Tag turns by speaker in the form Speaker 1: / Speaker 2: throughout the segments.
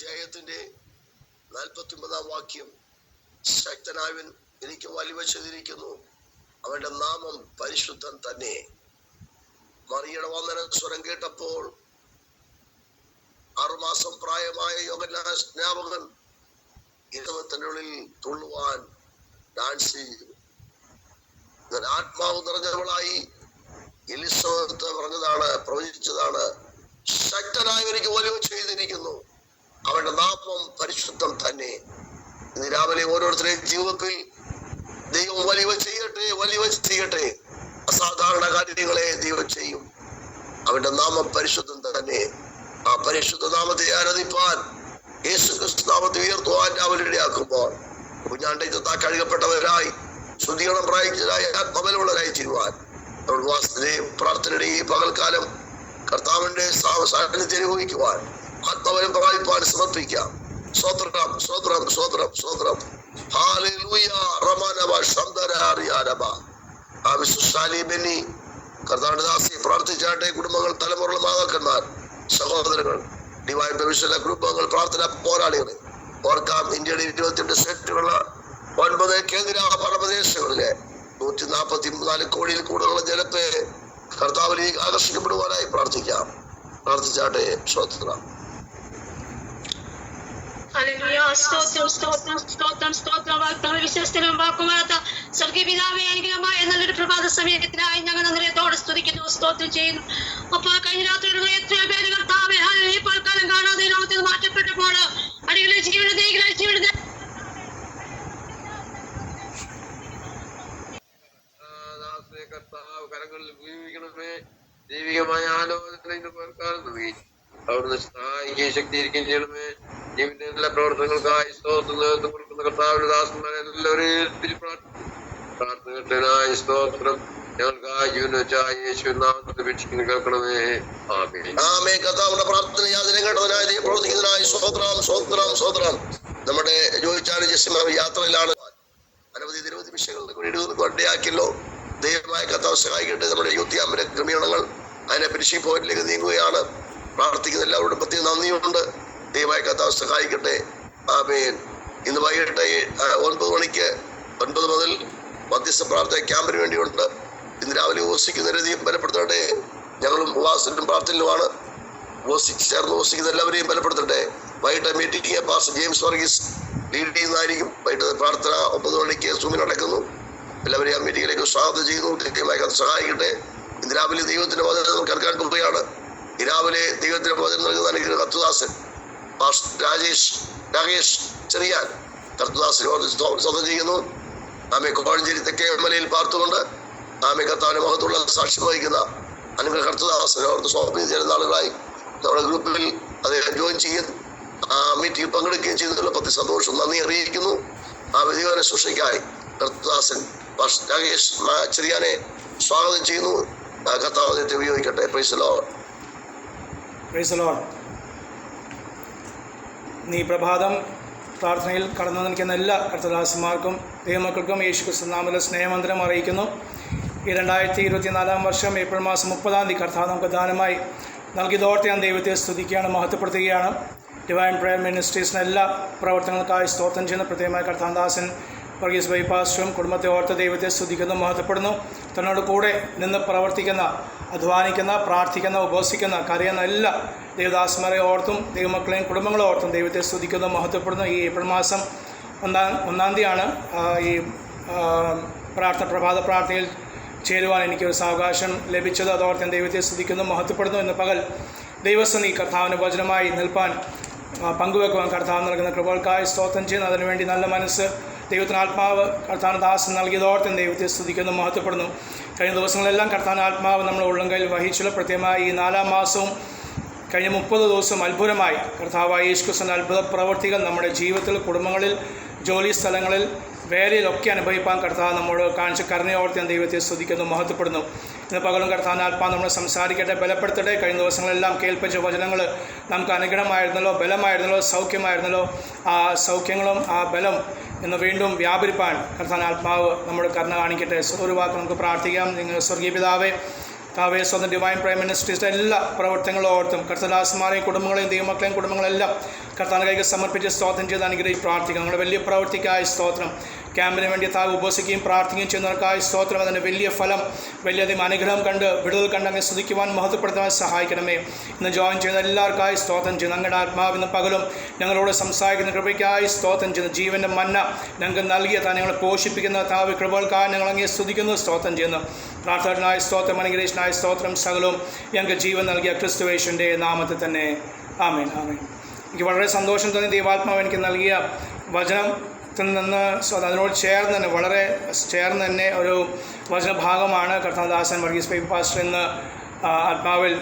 Speaker 1: അധ്യായത്തിന്റെ നാൽപ്പത്തി ഒമ്പതാം വാക്യം ശക്തനായവൻ എനിക്ക് വലിവ ചെയ്തിരിക്കുന്നു അവന്റെ നാമം പരിശുദ്ധൻ തന്നെ. മറിയുടെ വന്ദന സ്വരം കേട്ടപ്പോൾ ആറുമാസം പ്രായമായ യോഗനാ സ്നാപകൻ ഇരുപത്തിന്റെ ഉള്ളിൽ തുള്ളുവാൻ ഡാൻസ് ചെയ്തു ആത്മാവ് നിറഞ്ഞവളായി എലിസബത്ത് പറഞ്ഞതാണ് പ്രവചിച്ചതാണ് ശക്തനായവനിക്ക് വലിയ ചെയ്തിരിക്കുന്നു അവന്റെ നാമം പരിശുദ്ധം തന്നെ. ഇന്ന് രാവിലെ ഓരോരുത്തരുടെയും ജീവിതത്തിൽ ദൈവം വലിവ ചെയ്യട്ടെ വലിയ ചെയ്യട്ടെ. അസാധാരണ കാര്യങ്ങളെ ദൈവം ചെയ്യും. അവന്റെ നാമം പരിശുദ്ധം തന്നെ. ആ പരിശുദ്ധ നാമത്തെ ആരാധിപ്പാൻ യേശു ക്രിസ്തു നാമത്തെ ഉയർത്തുവാൻ അവരിടയാക്കുമ്പോൾ കുഞ്ഞാണ്ടെ താ കഴുകപ്പെട്ടവരായി ശുദ്ധീകരണം പ്രായിച്ചതായി ആത്മബലമുള്ളവരായി ചെയ്യുവാൻ നമ്മൾ വാസത്തിന്റെയും പ്രാർത്ഥനയുടെയും പകൽക്കാലം കർത്താവിന്റെ സാന്നിധ്യം അനുഭവിക്കുവാൻ ആത്മബലം പ്രാപിപ്പാൻ സമർപ്പിക്കാം. സ്വത്രം സ്വത്രം സ്വത്രം സ്വത്രം പ്രാർത്ഥിച്ചാട്ടെ കുടുംബങ്ങൾ തലമുറകൾ മാതാക്കന്മാർ സഹോദരങ്ങൾ ഡിവൈൻ ഭവിഷ്യല കുടുംബങ്ങൾ പ്രാർത്ഥന പോരാളികൾ ഓർക്കാം ഇന്ത്യയുടെ ഇരുപത്തിരണ്ട് സ്റ്റേറ്റുകളുള്ള ഒൻപത് കേന്ദ്ര ഭരണപ്രദേശങ്ങളിലെ നൂറ്റി നാൽപ്പത്തി നാല് കോടിയിൽ കൂടുതലുള്ള ജനത്തെ കർത്താവിലേക്ക് ആകർഷിക്കപ്പെടുവാനായി പ്രാർത്ഥിക്കാം. പ്രാർത്ഥിച്ചാട്ടെ സ്വതന്ത്രം
Speaker 2: ഹല്ലേലൂയ സ്തോത്രം സ്തോത്രം സ്തോത്രം സ്തോത്രം വാഗ്ദാന വിശ്വസ്തനും വാക്കുമാറാത്ത സ്വർഗീയ പിതാവേ അനുഗ്രഹമായ നല്ലൊരു പ്രഭാത സമയത്തിനായി ഞങ്ങൾ നിറയത്തോടെ സ്തുതിക്കുന്നു സ്തോത്രം ചെയ്യുന്നു. അപ്പൊ കഴിഞ്ഞ രാത്രി എത്രയോ പേര് കർത്താവേ ഈ പൽക്കാലം കാണാതെ ലോകത്തിൽ മാറ്റപ്പെട്ടപ്പോൾ അടികളെ ജീവന
Speaker 3: ദാസനെ കർത്താവ് കരങ്ങളിൽ ജീവിക്കണമേ ദൈവികമായ ആലോചന നൽകി. അവിടുന്ന് സഹായിക്കുകയും ശക്തീകരിക്കുകയും ചെയ്യണമേ ജീവിന്റെ എല്ലാ പ്രവർത്തനങ്ങൾക്കായി സ്തോത്രം കൊടുക്കുന്ന കർത്താവിന്റെ ദാസന്മാരെ എല്ലാവരെയും സ്തോത്രം
Speaker 1: പ്രാർത്ഥന സ്വോത്രം സ്വോത്രം നമ്മുടെ ജോയിച്ചാണ് ജസ്മ യാത്രയിലാണ്. അനവധി നിരവധി വിഷയങ്ങളുടെ കൂടി വണ്ടിയാക്കിയല്ലോ ദൈവമായ കർത്താവ് സഹായിക്കട്ടെ. നമ്മുടെ യുദ്ധിയാമ്പര ക്രമീകരണങ്ങൾ അതിനെ ഫിനിഷിംഗ് പോയിന്റിലേക്ക് നീങ്ങുകയാണ്. പ്രാർത്ഥിക്കുന്ന എല്ലാവരോടും പ്രത്യേക നന്ദിയുണ്ട് ദൈവമായ കർത്താവ് സഹായിക്കട്ടെ. ആമേൻ. ഇന്ന് വൈകിട്ട് ഒൻപത് മണിക്ക് ഒൻപത് മുതൽ മധ്യസ്ഥ പ്രാർത്ഥന ക്യാമ്പിന് വേണ്ടിയുണ്ട്. ഇന്ന് രാവിലെ ഉപസിക്കുന്ന രീതിയും ബലപ്പെടുത്തട്ടെ. ഞങ്ങളും ഉപവാസത്തിലും പ്രാർത്ഥനയിലുമാണ്. ചേർന്ന് ഉപസിക്കുന്ന എല്ലാവരെയും ബലപ്പെടുത്തട്ടെ. വൈകിട്ട് meeting pastor James Varghese lead ചെയ്യുന്നതായിരിക്കും. വൈകിട്ട് പ്രാർത്ഥന ഒമ്പത് മണിക്ക് സൂമിൽ നടക്കുന്നു. എല്ലാവരെയും ആ മീറ്റിംഗിലേക്ക് സ്വാഗതം ചെയ്യുന്നു. കൃത്യമായി സഹായിക്കട്ടെ. ഇന്ന് രാവിലെ ദൈവത്തിന്റെ വചനം കേൾക്കാൻ പോവുകയാണ് രാവിലെ ദൈവത്തിന് വചനം നൽകുന്ന അനുഗ്രഹം പാസ്റ്റർ രാജേഷ് രാകേഷ് ചെറിയാൻ. കർത്തുദാസിനോട് സ്വന്തം ചെയ്യുന്നു. ആമെ കോഴഞ്ചേരി തെക്കേ മലയിൽ പാർത്തുകൊണ്ട് ആമെ കർത്താവിന്റെ മുഖത്തുള്ള സാക്ഷ്യം വഹിക്കുന്ന അനുഗ്രഹ കർത്തുദാസനോട് സ്വാമി ചേരുന്ന ആളുകളായി നമ്മുടെ ഗ്രൂപ്പിൽ അദ്ദേഹം ജോയിൻ ചെയ്യുന്നു ആ മീറ്റിംഗ് പങ്കെടുക്കുകയും ചെയ്തിട്ടുള്ള പ്രതി സന്തോഷം നന്ദി അറിയിക്കുന്നു. ആ വിധിവന ശുശ്രയ്ക്കായി കർത്തുദാസൻ രാകേഷ് ചെറിയാനെ സ്വാഗതം ചെയ്യുന്നു. കർത്താവ് ഉപയോഗിക്കട്ടെ.
Speaker 4: പ്രൈസ് ലോർഡ് നീ പ്രഭാതം പ്രാർത്ഥനയിൽ കടന്നു നിൽക്കുന്ന എല്ലാ കർത്തദാസന്മാർക്കും ദൈവമക്കൾക്കും യേശു ക്രിസ്തുനാമത്തിലെ സ്നേഹമന്ത്രം അറിയിക്കുന്നു. ഈ രണ്ടായിരത്തി ഇരുപത്തിനാലാം വർഷം ഏപ്രിൽ മാസം മുപ്പതാം തീയതി കർത്താവ് നമുക്ക് ദാനമായി നൽകിയതോർത്ത് ഞാൻ ദൈവത്തെ സ്തുതിക്കുകയാണ് മഹത്വപ്പെടുത്തുകയാണ്. ഡിവൈൻ പ്രയർ മിനിസ്ട്രീസിന് എല്ലാ പ്രവർത്തനങ്ങൾക്കായി സ്തോത്രം ചെയ്യുന്ന പ്രത്യേകമായ കർത്താദാസൻ വർഗീസ് ബൈപ്പാസ്റ്റും കുടുംബത്തെ ഓർത്ത ദൈവത്തെ സ്തുതിക്കുന്നു മഹത്വപ്പെടുന്നു. തന്നോട് കൂടെ നിന്ന് പ്രവർത്തിക്കുന്ന അധ്വാനിക്കുന്ന പ്രാർത്ഥിക്കുന്ന ഉപസിക്കുന്ന കരയുന്ന എല്ലാ ദേവദാസന്മാരെ ഓർത്തും ദൈവമക്കളെയും കുടുംബങ്ങളെ ഓർത്തും ദൈവത്തെ സ്തുതിക്കുന്നു മഹത്വപ്പെടുന്നു. ഈ ഏപ്രിൽ മാസം ഒന്നാം ഒന്നാം തീയതിയാണ് ഈ പ്രാർത്ഥന പ്രഭാത പ്രാർത്ഥനയിൽ ചേരുവാൻ എനിക്കൊരു സാവകാശം ലഭിച്ചത്. അതോർത്ത് ഞാൻ ദൈവത്തെ സ്തുതിക്കുന്നു മഹത്വപ്പെടുന്നു എന്ന് പകൽ ഈ കർത്താവിന് വചനമായി നിൽപ്പാൻ പങ്കുവെക്കുവാൻ കർത്താവ് നൽകുന്ന കൃപകൾക്കായി സ്തോത്രം ചെയ്യുന്നു. അതിനുവേണ്ടി നല്ല മനസ്സ് ദൈവത്തിന് ആത്മാവ് കർത്താൻ ദാസൻ നൽകിയതോർത്തും ദൈവത്തെ സ്തുതിക്കുന്നു മഹത്വപ്പെടുന്നു. കഴിഞ്ഞ ദിവസങ്ങളെല്ലാം കർത്താൻ ആത്മാവ് നമ്മൾ ഉള്ളങ്കയിൽ വഹിച്ചുള്ള പ്രത്യേകമായി ഈ നാലാം മാസവും കഴിഞ്ഞ മുപ്പത് ദിവസം അത്ഭുതമായി കർത്താവായ യേശുക്രിസ്തുവിന്റെ അത്ഭുത പ്രവർത്തികൾ നമ്മുടെ ജീവിതത്തിൽ കുടുംബങ്ങളിൽ ജോലി സ്ഥലങ്ങളിൽ വേലയിലൊക്കെ അനുഭവിപ്പാൻ കർത്താവ് നമ്മോട് കാണിച്ച കരുണയോർത്തി ദൈവത്തെ സ്തുതിക്കുന്നു മഹത്വപ്പെടുന്നു. ഇന്ന് പകലും കടത്താൻ ആത്മാ നമ്മൾ സംസാരിക്കട്ടെ. ബലപ്പെടുത്തട്ടെ. കഴിഞ്ഞ ദിവസങ്ങളെല്ലാം കേൾപ്പിച്ച വചനങ്ങൾ നമുക്ക് അനുഗ്രഹമായിരുന്നല്ലോ ബലമായിരുന്നല്ലോ സൗഖ്യമായിരുന്നല്ലോ. ആ സൗഖ്യങ്ങളും ആ ബലം എന്ന് വീണ്ടും വ്യാപരിപ്പാൻ കർത്താൻ ആത്മാവ് നമ്മുടെ കരുണ കാണിക്കട്ടെ. ഒരു വാക്ക് നമുക്ക് പ്രാർത്ഥിക്കാം. നിങ്ങൾ സ്വർഗീയ പിതാവേ കാവേ സ്വന്തം ഡിവൈൻ പ്രൈം മിനിസ്റ്റേഴ്സിന്റെ എല്ലാ പ്രവർത്തനങ്ങളും ഓർത്തും കർത്തദാസന്മാരെയും കുടുംബങ്ങളെയും ദൈവമക്കളെയും കുടുംബങ്ങളെല്ലാം കർത്താൻ കൈക്ക് സമർപ്പിച്ച് സ്തോത്രം ചെയ്ത് അനുഗ്രഹിച്ച് പ്രാർത്ഥിക്കണം നമ്മുടെ വലിയ പ്രവൃത്തിക്കായ സ്തോത്രം. ക്യാമ്പിന് വേണ്ടി താവ് ഉപസിക്കുകയും പ്രാർത്ഥിക്കുകയും ചെയ്യുന്നവർക്കായി സ്തോത്രം. അതിന്റെ വലിയ ഫലം വലിയധികം അനുഗ്രഹം കണ്ട് വിടുതൽ കണ്ട് അങ്ങ് സ്തുതിക്കുവാൻ മഹത്വപ്പെടുത്താൻ സഹായിക്കണമേ. ഇന്ന് ജോയിൻ ചെയ്യുന്ന എല്ലാവർക്കായി സ്തോത്രം ചെയ്യുന്നു. ഞങ്ങളുടെ ആത്മാവിന്ന് പകലും ഞങ്ങളോട് സംസാരിക്കുന്ന കൃപയ്ക്കായി സ്തോത്രം ചെയ്യുന്നു. ജീവന്റെ മന്ന ഞങ്ങൾക്ക് നൽകിയ താൻ ഞങ്ങളെ പോഷിപ്പിക്കുന്ന താവ് കൃപകൾക്കായി ഞങ്ങൾ അങ്ങേ സ്തുതിക്കുന്നു സ്തോത്രം ചെയ്യുന്നു. പ്രാർത്ഥനായ സ്തോത്രം അനുഗ്രഹീഷനായ സ്തോത്രം സകലവും ഞങ്ങൾക്ക് ജീവൻ നൽകിയ ക്രിസ്തുവേശന്റെ നാമത്തിൽ തന്നെ. ആമേൻ ആമേൻ. എനിക്ക് വളരെ സന്തോഷം തോന്നി ദൈവാത്മാവ് എനിക്ക് നൽകിയ വചനത്തിൽ നിന്ന് അതിനോട് ചേർന്ന് തന്നെ വളരെ ചേർന്ന് തന്നെ ഒരു വചനഭാഗമാണ് കർത്താദാസൻ വർഗീസ് പൈപ്പ് പാസ്റ്റർ എന്ന് ആത്മാവിൽ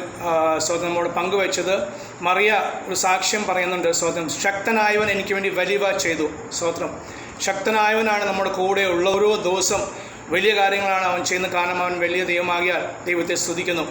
Speaker 4: സ്വതം നമ്മോട് പങ്കുവെച്ചത്. മറിയ ഒരു സാക്ഷ്യം പറയുന്നുണ്ട് സ്വതം ശക്തനായവൻ എനിക്ക് വേണ്ടി വലിയ ചെയ്തു. സ്വത്രം ശക്തനായവനാണ് നമ്മുടെ കൂടെ ഉള്ള ഓരോ ദിവസം. വലിയ കാര്യങ്ങളാണ് അവൻ ചെയ്യുന്ന കാരണം അവൻ വലിയ ദൈവമാകിയാൽ ദൈവത്തെ സ്തുതിക്കുന്നു.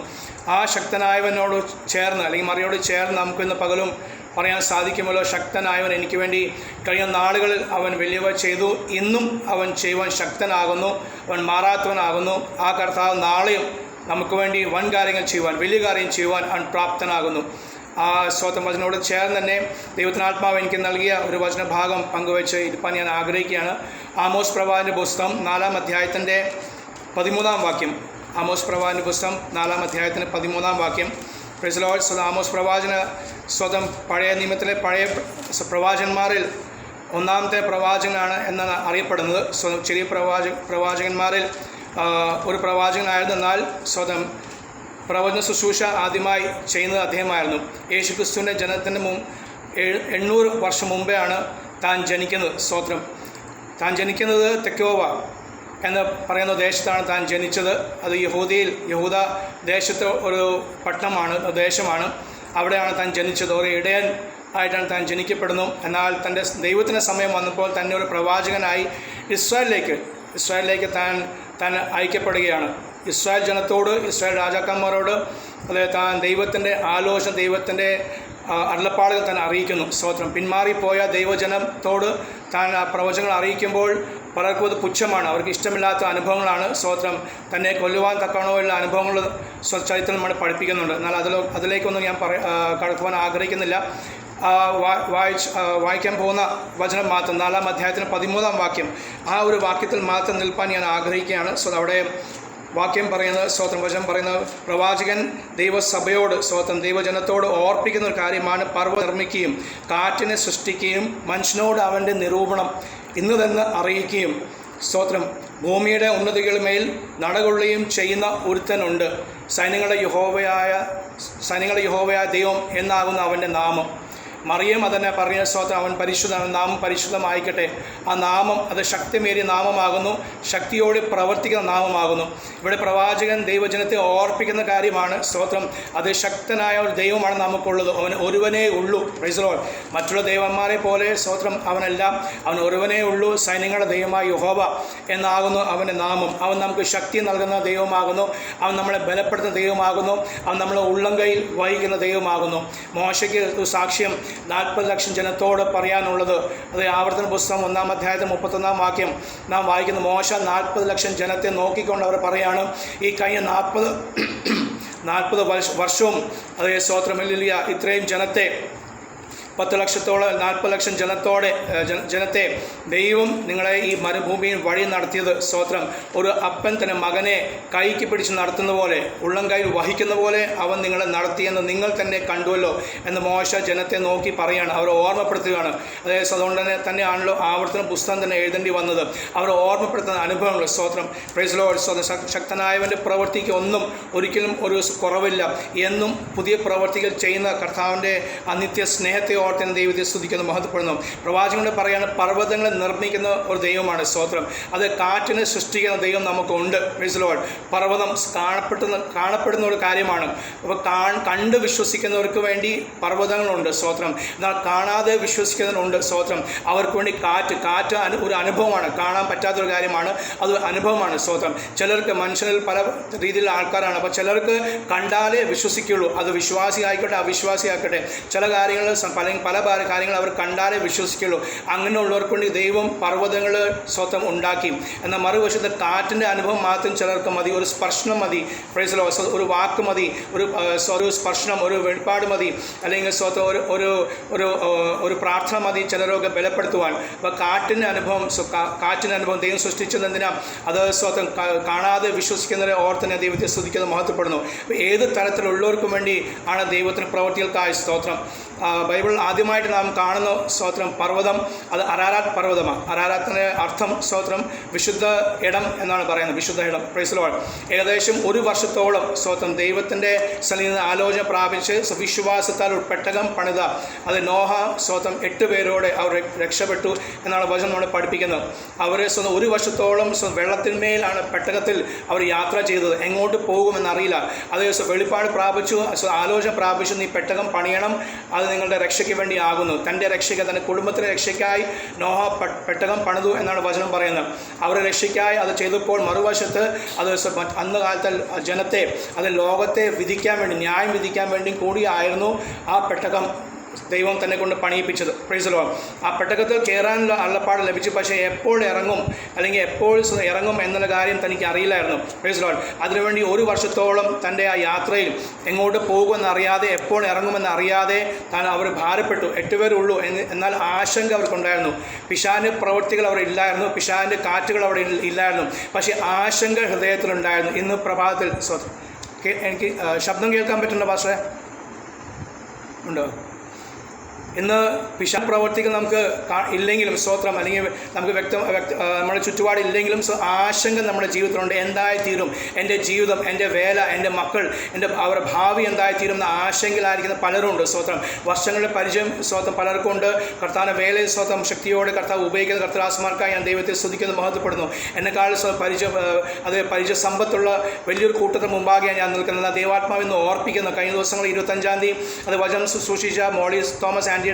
Speaker 4: ആ ശക്തനായവനോട് ചേർന്ന് അല്ലെങ്കിൽ മറിയോട് ചേർന്ന് നമുക്കിന്ന് പകലും പറയാൻ സാധിക്കുമല്ലോ. ശക്തനായവൻ എനിക്ക് വേണ്ടി കഴിഞ്ഞ നാളുകളിൽ അവൻ വലിയവ ചെയ്തു. ഇന്നും അവൻ ചെയ്യുവാൻ ശക്തനാകുന്നു. അവൻ മാറാത്തവനാകുന്നു. ആ കർത്താവ് നാളെയും നമുക്ക് വേണ്ടി വൻ കാര്യങ്ങൾ ചെയ്യുവാൻ വലിയ കാര്യം ചെയ്യുവാൻ അവൻ പ്രാപ്തനാകുന്നു. ആ സ്വന്തം വചനോട് ചേർന്ന് തന്നെ ദൈവത്തിനാത്മാവ് എനിക്ക് നൽകിയ ഒരു വചനഭാഗം പങ്കുവെച്ച് ഇരുപ്പാൻ ഞാൻ ആഗ്രഹിക്കുകയാണ്. ആമോസ് പ്രവാചന്റെ പുസ്തകം നാലാം അധ്യായത്തിന്റെ പതിമൂന്നാം വാക്യം. ആമോസ് പ്രവാചന്റെ പുസ്തകം നാലാം അധ്യായത്തിന്റെ പതിമൂന്നാം വാക്യം. പ്രസിലോൾ സുദാമോസ് പ്രവാചന സ്വതം പഴയ നിയമത്തിലെ പഴയ പ്രവാചകന്മാരിൽ ഒന്നാമത്തെ പ്രവാചകനാണ് എന്നാണ് അറിയപ്പെടുന്നത്. സ്വതം ചെറിയ പ്രവാചക പ്രവാചകന്മാരിൽ ഒരു പ്രവാചകനായിരുന്നെന്നാൽ സ്വതം പ്രവചന ശുശ്രൂഷ ആദ്യമായി ചെയ്യുന്നത് അദ്ദേഹമായിരുന്നു. യേശു ക്രിസ്തുവിന്റെ ജനനത്തിന് മുമ്പ് എണ്ണൂറ് വർഷം മുമ്പെയാണ് താൻ ജനിക്കുന്നത്. സ്വതം താൻ ജനിക്കുന്നത് തെക്കോവ. എന്ന് പറയുന്ന ദേശത്താണ് താൻ ജനിച്ചത്. അത് യഹൂദിയിൽ യഹൂദ ദേശത്ത് ഒരു പട്ടണമാണ് ദേശമാണ്. അവിടെയാണ് താൻ ജനിച്ചത്. ഒരു ഇടയൻ ആയിട്ടാണ് താൻ ജനിക്കപ്പെടുന്നു. എന്നാൽ തന്റെ ദൈവത്തിന്റെ സമയം വന്നപ്പോൾ തന്നെ ഒരു പ്രവാചകനായി ഇസ്രായേലിലേക്ക് ഇസ്രായേലിലേക്ക് താൻ താൻ അയക്കപ്പെടുകയാണ്. ഇസ്രായേൽ ജനത്തോട് ഇസ്രായേൽ രാജാക്കന്മാരോട് അതായത് താൻ ദൈവത്തിന്റെ ആലോചന ദൈവത്തിന്റെ അരുളപ്പാടുകൾ താൻ അറിയിക്കുന്നു. സ്തോത്രം. പിന്മാറിപ്പോയ ദൈവജനത്തോട് താൻ ആ പ്രവചനങ്ങൾ അറിയിക്കുമ്പോൾ പലർക്കും അത് പുച്ഛമാണ്. അവർക്ക് ഇഷ്ടമില്ലാത്ത അനുഭവങ്ങളാണ് സ്തോത്രം തന്നെ കൊല്ലുവാൻ തക്കണമുള്ള അനുഭവങ്ങൾ ചരിത്രം നമ്മൾ പഠിപ്പിക്കുന്നുണ്ട്. എന്നാൽ അതിലോ അതിലേക്കൊന്നും ഞാൻ പറ കടക്കുവാൻ ആഗ്രഹിക്കുന്നില്ല. വായിച്ച് വായിക്കാൻ പോകുന്ന വചനം മാത്രം. നാലാം അധ്യായത്തിന് പതിമൂന്നാം വാക്യം. ആ ഒരു വാക്യത്തിൽ മാത്രം നിൽപ്പാൻ ഞാൻ ആഗ്രഹിക്കുകയാണ്. സോ അവിടെ വാക്യം പറയുന്നത് സ്വതം വചനം പറയുന്നത് പ്രവാചകൻ ദൈവസഭയോട് സ്വതം ദൈവജനത്തോട് ഓർപ്പിക്കുന്ന ഒരു കാര്യമാണ് പർവ നിർമ്മിക്കുകയും കാറ്റിനെ സൃഷ്ടിക്കുകയും മനുഷ്യനോട് അവന്റെ നിരൂപണം ഇന്ന് തന്നെ അറിയിക്കുകയും സ്തോത്രം. ഭൂമിയുടെ ഉന്നതികളുമേൽ നടകൊള്ളുകയും ചെയ്യുന്ന ഒരുത്തനുണ്ട്. സൈന്യങ്ങളുടെ യഹോവയായ സൈന്യങ്ങളുടെ യഹോവയായ ദൈവം എന്നാകുന്ന അവന്റെ നാമം. മറിയം അതന്നെ പറഞ്ഞ സ്തോത്രം അവൻ പരിശുദ്ധ നാമം പരിശുദ്ധമായിക്കട്ടെ. ആ നാമം അത് ശക്തിമേറിയ നാമമാകുന്നു ശക്തിയോട് പ്രവർത്തിക്കുന്ന നാമമാകുന്നു. ഇവിടെ പ്രവാചകൻ ദൈവജനത്തെ ഓർപ്പിക്കുന്ന കാര്യമാണ് സ്തോത്രം. അത് ശക്തനായ ഒരു ദൈവമാണ് നമുക്കുള്ളത്. അവൻ ഒരുവനേ ഉള്ളൂ. പ്രൈസലോൾ മറ്റുള്ള ദൈവന്മാരെ പോലെ സ്തോത്രം അവനെല്ലാം. അവൻ ഒരുവനേ ഉള്ളൂ. സൈന്യങ്ങളുടെ ദൈവമായ യഹോബ എന്നാകുന്നു അവന്റെ നാമം. അവൻ നമുക്ക് ശക്തി നൽകുന്ന ദൈവമാകുന്നു. അവൻ നമ്മളെ ബലപ്പെടുത്തുന്ന ദൈവമാകുന്നു. അവൻ നമ്മളെ ഉള്ളംകൈയിൽ വഹിക്കുന്ന ദൈവമാകുന്നു. മോശയ്ക്ക് സാക്ഷ്യം നാൽപ്പത് ലക്ഷം ജനത്തോട് പറയാനുള്ളത്. അത് ആവർത്തന പുസ്തകം ഒന്നാം അധ്യായത്തിൽ മുപ്പത്തൊന്നാം വാക്യം നാം വായിക്കുന്ന മോശ നാൽപ്പത് ലക്ഷം ജനത്തെ നോക്കിക്കൊണ്ട് അവർ പറയാണ് ഈ കഴിഞ്ഞ നാൽപ്പത് നാൽപ്പത് വർഷ വർഷവും അതേ സ്വോത്രമില്ല ഇത്രയും ജനത്തെ പത്ത് ലക്ഷത്തോളം നാൽപ്പത് ലക്ഷം ജനത്തോടെ ജനത്തെ ദൈവം നിങ്ങളെ ഈ മരുഭൂമിയിൽ വഴി നടത്തിയത് സ്തോത്രം. ഒരു അപ്പൻ തന്നെ മകനെ കൈക്ക് പിടിച്ച് നടത്തുന്ന പോലെ ഉള്ളം കൈ വഹിക്കുന്ന പോലെ അവൻ നിങ്ങളെ നടത്തിയെന്ന് നിങ്ങൾ തന്നെ കണ്ടുവല്ലോ എന്ന് മോശ ജനത്തെ നോക്കി പറയാണ്. അവരെ ഓർമ്മപ്പെടുത്തുകയാണ്. അതായത് അതുകൊണ്ട് തന്നെ തന്നെയാണല്ലോ ആവർത്തന പുസ്തകം തന്നെ എഴുതേണ്ടി വന്നത്. അവർ ഓർമ്മപ്പെടുത്തുന്ന അനുഭവങ്ങൾ സ്തോത്രം. പ്രൈസ്ലോ സ്തോത്രം. ശക്- ശക്തനായവന്റെ പ്രവൃത്തിക്ക് ഒന്നും ഒരിക്കലും ഒരു കുറവില്ല. എന്നും പുതിയ പ്രവർത്തികൾ ചെയ്യുന്ന കർത്താവിന്റെ അനിത്യ സ്നേഹത്തെ ഓർത്തിന് ദൈവത്തെ സ്തുതിക്കുന്നു മഹത്വപ്പെടുന്നു. പ്രവാചകനോട് പറയാണ് പർവതങ്ങളെ നിർമ്മിക്കുന്ന ഒരു ദൈവമാണ് സ്തോത്രം. അത് കാറ്റിനെ സൃഷ്ടിക്കുന്ന ദൈവം നമുക്കുണ്ട്. പ്രൈസ്ലോൾ പർവതം കാണപ്പെടുന്ന കാണപ്പെടുന്ന ഒരു കാര്യമാണ്. അപ്പോൾ കാ കണ്ട് വിശ്വസിക്കുന്നവർക്ക് വേണ്ടി പർവതങ്ങളുണ്ട് സ്തോത്രം. എന്നാൽ കാണാതെ വിശ്വസിക്കുന്നവരുണ്ട് സ്തോത്രം. അവർക്ക് വേണ്ടി കാറ്റ് കാറ്റ് അനു ഒരു അനുഭവമാണ്. കാണാൻ പറ്റാത്തൊരു കാര്യമാണ്. അത് അനുഭവമാണ് സ്തോത്രം. ചിലർക്ക് മനുഷ്യരിൽ പല രീതിയിലുള്ള ആൾക്കാരാണ്. അപ്പോൾ ചിലർക്ക് കണ്ടാലേ വിശ്വസിക്കുള്ളൂ. അത് വിശ്വാസി ആയിക്കോട്ടെ അവിശ്വാസി ആയിക്കോട്ടെ ചില കാര്യങ്ങൾ പല അല്ലെങ്കിൽ പല കാര്യങ്ങൾ അവർ കണ്ടാലേ വിശ്വസിക്കുള്ളൂ. അങ്ങനെയുള്ളവർക്ക് വേണ്ടി ദൈവം പർവതങ്ങൾ സ്വത്തം ഉണ്ടാക്കി. എന്നാൽ മറുവശത്ത് കാറ്റിന്റെ അനുഭവം മാത്രം ചിലർക്ക് മതി. ഒരു സ്പർശനം മതി. പ്രൈസലോ ഒരു വാക്ക് മതി. ഒരു ഒരു സ്പർശനം ഒരു വെളിപ്പാട് മതി. അല്ലെങ്കിൽ സ്വത്ത് ഒരു ഒരു ഒരു ഒരു പ്രാർത്ഥന മതി ചിലരൊക്കെ ബലപ്പെടുത്തുവാൻ. അപ്പോൾ കാറ്റിന്റെ അനുഭവം കാറ്റിന്റെ അനുഭവം ദൈവം സൃഷ്ടിച്ചത് എന്തിനാ? അത് സ്വത്തം കാണാതെ വിശ്വസിക്കുന്നവരെ ഓർത്തന്നെ ദൈവത്തെ സ്തുതിക്കുന്നത് മഹത്വപ്പെടുന്നു. അപ്പോൾ ഏത് തരത്തിലുള്ളവർക്കും വേണ്ടി ആണ് ദൈവത്തിന് പ്രവൃത്തികൾക്കായ സ്തോത്രം. ബൈബിൾ ആദ്യമായിട്ട് നാം കാണുന്ന സ്തോത്രം പർവതം. അത് അരാരാത് പർവതമാണ്. അരാരാത്തിന്റെ അർത്ഥം സ്തോത്രം വിശുദ്ധ ഇടം എന്നാണ് പറയുന്നത്. വിശുദ്ധ ഇടം. പ്രൈസലോൾ ഏകദേശം ഒരു വർഷത്തോളം സ്തോത്രം ദൈവത്തിന്റെ സന്നിധി ആലോചന പ്രാപിച്ച് വിശ്വാസത്താൽ ഒരു പെട്ടകം പണിത അത് നോഹ സ്തോത്രം എട്ട് പേരോടെ അവർ രക്ഷപ്പെട്ടു എന്നാണ് വചനം നമ്മളെ പഠിപ്പിക്കുന്നത്. അവർ സ്വന്തം ഒരു വർഷത്തോളം വെള്ളത്തിന്മേലാണ് പെട്ടകത്തിൽ അവർ യാത്ര ചെയ്തത്. എങ്ങോട്ട് പോകുമെന്നറിയില്ല അതേ വെളിപ്പാട് പ്രാപിച്ചു ആലോചന പ്രാപിച്ചു നീ പെട്ടകം പണിയണം. അത് നിങ്ങളുടെ രക്ഷയ്ക്ക് വേണ്ടി ആകുന്നു തന്റെ രക്ഷയ്ക്ക് തന്റെ കുടുംബത്തിന്റെ രക്ഷയ്ക്കായി നോഹ പെട്ടകം പണിതു എന്നാണ് വചനം പറയുന്നത്. അവരെ രക്ഷയ്ക്കായി അത് ചെയ്തപ്പോൾ മറുവശത്ത് അത് അന്ന് കാലത്തെ ജനത്തെ അത് ലോകത്തെ വിധിക്കാൻ വേണ്ടി ന്യായം വിധിക്കാൻ വേണ്ടി കൂടിയായിരുന്നു ആ പെട്ടകം. ദൈവം തന്നെ കൊണ്ട് പണിയിപ്പിച്ചത്. പ്രൈസലോ ആ പെട്ടകത്തിൽ കയറാനുള്ള അള്ളപ്പാട് ലഭിച്ചു. പക്ഷേ എപ്പോൾ ഇറങ്ങും അല്ലെങ്കിൽ എപ്പോൾ ഇറങ്ങും എന്നുള്ള കാര്യം തനിക്ക് അറിയില്ലായിരുന്നു. പ്രൈസലോ അതിനുവേണ്ടി ഒരു വർഷത്തോളം തന്റെ ആ യാത്രയിൽ എങ്ങോട്ട് പോകുമെന്ന് അറിയാതെ എപ്പോൾ ഇറങ്ങുമെന്ന് അറിയാതെ താൻ അവർ ഭാരപ്പെട്ടു. എട്ടുപേരുള്ളൂ എന്ന് എന്നാൽ ആശങ്ക അവർക്കുണ്ടായിരുന്നു. പിശാന്റെ പ്രവൃത്തികൾ അവിടെ ഇല്ലായിരുന്നു. പിശാന്റെ കാറ്റുകൾ അവിടെ ഇല്ലായിരുന്നു. പക്ഷേ ആശങ്ക ഹൃദയത്തിലുണ്ടായിരുന്നു. ഇന്ന് പ്രഭാതത്തിൽ എനിക്ക് ശബ്ദം കേൾക്കാൻ പറ്റുന്ന പാസ്റ്ററെ? ഉണ്ടോ? ഇന്ന് പിശാ പ്രവർത്തികൾ നമുക്ക് ഇല്ലെങ്കിലും സ്തോത്രം അല്ലെങ്കിൽ നമുക്ക് വ്യക്തം നമ്മുടെ ചുറ്റുപാട് ഇല്ലെങ്കിലും ആശങ്ക നമ്മുടെ ജീവിതത്തിലുണ്ട്. എന്തായി തീരും എന്റെ ജീവിതം എന്റെ വേല എന്റെ മക്കൾ എന്റെ അവരുടെ ഭാവി എന്തായി തീരും എന്ന ആശങ്കയിലായിരിക്കുന്ന പലരും ഉണ്ട് സ്തോത്രം. വർഷങ്ങളുടെ പരിചയം സ്തോത്രം പലർക്കും ഉണ്ട് കർത്താവിന്റെ വേലയിൽ സ്തോത്രം ശക്തിയോടെ കർത്താവ് ഉപയോഗിക്കുന്ന കർത്താസ്മാർക്കായി ഞാൻ ദൈവത്തെ സ്തുതിക്കുന്നു മഹത്വപ്പെടുന്നു. എന്നെക്കാൾ പരിചയം അത് പരിചയ സമ്പത്തുള്ള വലിയൊരു കൂട്ടത്തിന് മുമ്പാകെ ഞാൻ നിൽക്കുന്നത്. ദൈവാത്മാവിന്ന് ഓർപ്പിക്കുന്നു. കഴിഞ്ഞ ദിവസങ്ങൾ ഇരുപത്തഞ്ചാം തീയതി അത് വചനം ശുശ്രൂഷിച്ച മോളി തോമസ് ആന്റിയുടെ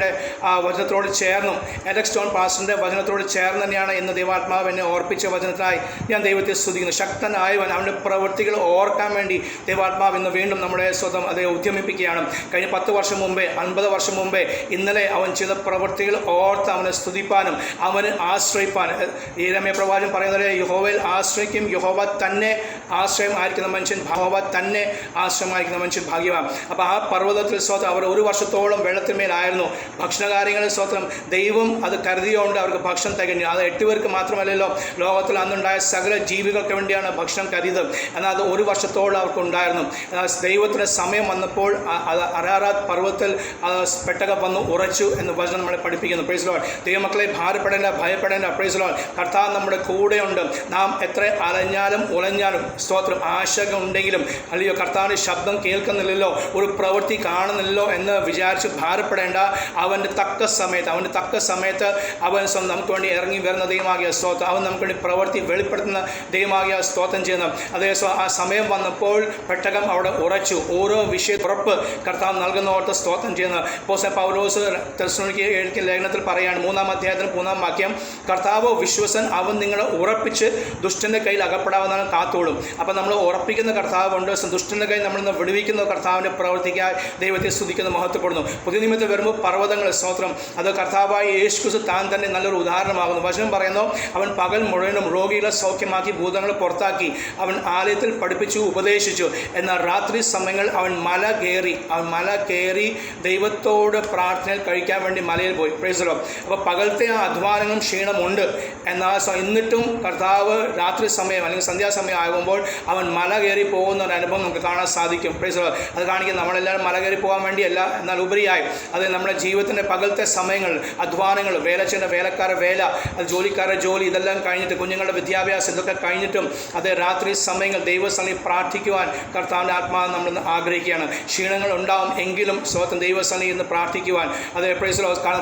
Speaker 4: ആ വചനത്തോട് ചേർന്നും. എലക്സ് ജോൺ പാസ്റ്ററിന്റെ വചനത്തോട് ചേർന്ന് തന്നെയാണ് ഇന്ന് ദൈവാത്മാവ് എന്നെ ഓർപ്പിച്ച വചനത്തിനായി ഞാൻ ദൈവത്തെ സ്തുതിക്കുന്നു. ശക്തനായവൻ അവന്റെ പ്രവൃത്തികൾ ഓർക്കാൻ വേണ്ടി ദൈവാത്മാവ് ഇന്ന് വീണ്ടും നമ്മുടെ സ്വന്തം അതേ ഉദ്യമിപ്പിക്കുകയാണ്. കഴിഞ്ഞ പത്ത് വർഷം മുമ്പേ അൻപത് വർഷം മുമ്പേ ഇന്നലെ അവൻ ചില പ്രവൃത്തികൾ ഓർത്ത് അവനെ സ്തുതിപ്പാനും അവന് ആശ്രയിപ്പാനും. ഈ രമ്യ പ്രവാചം പറയുന്നത് യഹോവയിൽ ആശ്രയിക്കും യഹോവ തന്നെ ആശ്രയം ആയിരിക്കുന്ന മനുഷ്യൻ യഹോവ തന്നെ ആശ്രയമായിരിക്കുന്ന മനുഷ്യൻ ഭാഗ്യവാൻ. അപ്പോൾ ആ പർവതത്തിൽ സ്വതം അവർ ഒരു വർഷത്തോളം വെള്ളത്തിന്മേലായിരുന്നു ഭക്ഷണകാര്യങ്ങളിൽ സ്വതം ദൈവം അത് കരുതിയോണ്ട് അവർക്ക് ഭക്ഷണം തികഞ്ഞു. അത് എട്ട് പേർക്ക് മാത്രമല്ലല്ലോ ലോകത്തിൽ അന്നുണ്ടായ സകല ജീവികൾക്ക് വേണ്ടിയാണ് ഭക്ഷണം കരുതത് എന്നാൽ അത് ഒരു വർഷത്തോളം അവർക്ക് ഉണ്ടായിരുന്നു എന്നാൽ ദൈവത്തിന്റെ സമയം വന്നപ്പോൾ അത് അരാറാത്ത് പർവത്തിൽ അത് പെട്ടകം വന്ന് ഉറച്ചു എന്ന് വചനം നമ്മളെ പഠിപ്പിക്കുന്നു. പ്രൈസ് ലോൾ ദൈവമക്കളെ ഭാരപ്പെടേണ്ട ഭയപ്പെടേണ്ട. പ്രൈസ് ലോൾ കർത്താവ് നമ്മുടെ കൂടെയുണ്ട്. നാം എത്ര അലഞ്ഞാലും ഉലഞ്ഞാലും സ്തോത്രം ആശങ്ക ഉണ്ടെങ്കിലും അല്ലയോ കർത്താവിന്റെ ശബ്ദം കേൾക്കുന്നില്ലല്ലോ ഒരു പ്രവൃത്തി കാണുന്നില്ലല്ലോ എന്ന് വിചാരിച്ച് ഭാരപ്പെടേണ്ട അവന്റെ തക്ക സമയത്ത് അവന്റെ തക്ക സമയത്ത് അവൻ നമുക്ക് വേണ്ടി ഇറങ്ങി വരുന്ന ദൈവമാകിയ സ്തോത്രം അവൻ നമുക്ക് വേണ്ടി പ്രവൃത്തി വെളിപ്പെടുത്തുന്ന ദൈവമാകിയ സ്തോത്രം ചെയ്യുന്ന. അതേ ആ സമയം വന്നപ്പോൾ പെട്ടകം അവിടെ ഉറച്ചു. ഓരോ വിഷയ ഉറപ്പ് കർത്താവ് നൽകുന്ന ഓർത്ത് സ്തോത്രം ചെയ്യുന്ന. പോസ പൗലോസ് തെസ്സലോനിക്ക് എഴുതിയ ലേഖനത്തിൽ പറയാണ് മൂന്നാം അധ്യായത്തിന് മൂന്നാം വാക്യം കർത്താവോ വിശ്വസൻ അവൻ നിങ്ങളെ ഉറപ്പിച്ച് ദുഷ്ടന്റെ കയ്യിൽ അകപ്പെടാവുന്നതാണ് കാത്തോളും. അപ്പം നമ്മൾ ഉറപ്പിക്കുന്ന കർത്താവുണ്ട് ദുഷ്ടന്റെ കയ്യിൽ നമ്മൾ വിടുവിക്കുന്ന കർത്താവിനെ പ്രവർത്തിക്കാൻ ദൈവത്തെ സ്തുതിക്കുന്ന മഹത്വപ്പെടുന്നു. പുതിയ നിമിത്തം വരുമ്പോൾ പർവതങ്ങൾ സ്തോത്രം. അത് കർത്താവായ യേശുക്രിസ്തു താൻ തന്നെ നല്ലൊരു ഉദാഹരണമാകുന്നു. വചനം പറയുന്നു അവൻ പകൽ മുഴുവനും രോഗികളെ സൗഖ്യമാക്കി ഭൂതങ്ങളെ പുറത്താക്കി. അവൻ ആലയത്തിൽ പഠിപ്പിച്ചു ഉപദേശിച്ചു. എന്നാൽ രാത്രി സമയങ്ങൾ അവൻ മല കയറി അവൻ മല കയറി ദൈവത്തോട് പ്രാർത്ഥനയിൽ കഴിക്കാൻ വേണ്ടി മലയിൽ പോയി. പ്രൈസലോ അപ്പോൾ പകലത്തെ ആ അധ്വാനങ്ങളും ക്ഷീണമുണ്ട്. എന്നാൽ എന്നിട്ടും കർത്താവ് രാത്രി സമയം അല്ലെങ്കിൽ സന്ധ്യാസമയം ആകുമ്പോൾ അവൻ മല കയറി പോകുന്ന ഒരു അനുഭവം നമുക്ക് കാണാൻ സാധിക്കും. പ്രൈസലോ അത് കാണിക്കും നമ്മളെല്ലാവരും മല കയറി പോകാൻ വേണ്ടിയല്ല എന്നാൽ ഉപരിയായി. അത് നമ്മുടെ ജീവിതത്തിന്റെ പകലത്തെ സമയങ്ങൾ അധ്വാനങ്ങൾ വേല ചെയ്യുന്ന വേലക്കാരുടെ വേല ജോലിക്കാരുടെ ജോലി ഇതെല്ലാം കഴിഞ്ഞിട്ട് കുഞ്ഞുങ്ങളുടെ വിദ്യാഭ്യാസം ഇതൊക്കെ കഴിഞ്ഞിട്ടും അത് രാത്രി സമയങ്ങൾ ദൈവസ്ഥലി പ്രാർത്ഥിക്കുവാൻ കർത്താവിന്റെ ആത്മാവ് നമ്മൾ ആഗ്രഹിക്കുകയാണ്. ക്ഷീണങ്ങൾ ഉണ്ടാവും എങ്കിലും സ്വന്തം ദൈവസ്ഥലി ഇന്ന് പ്രാർത്ഥിക്കുവാൻ. അത് എപ്പോഴും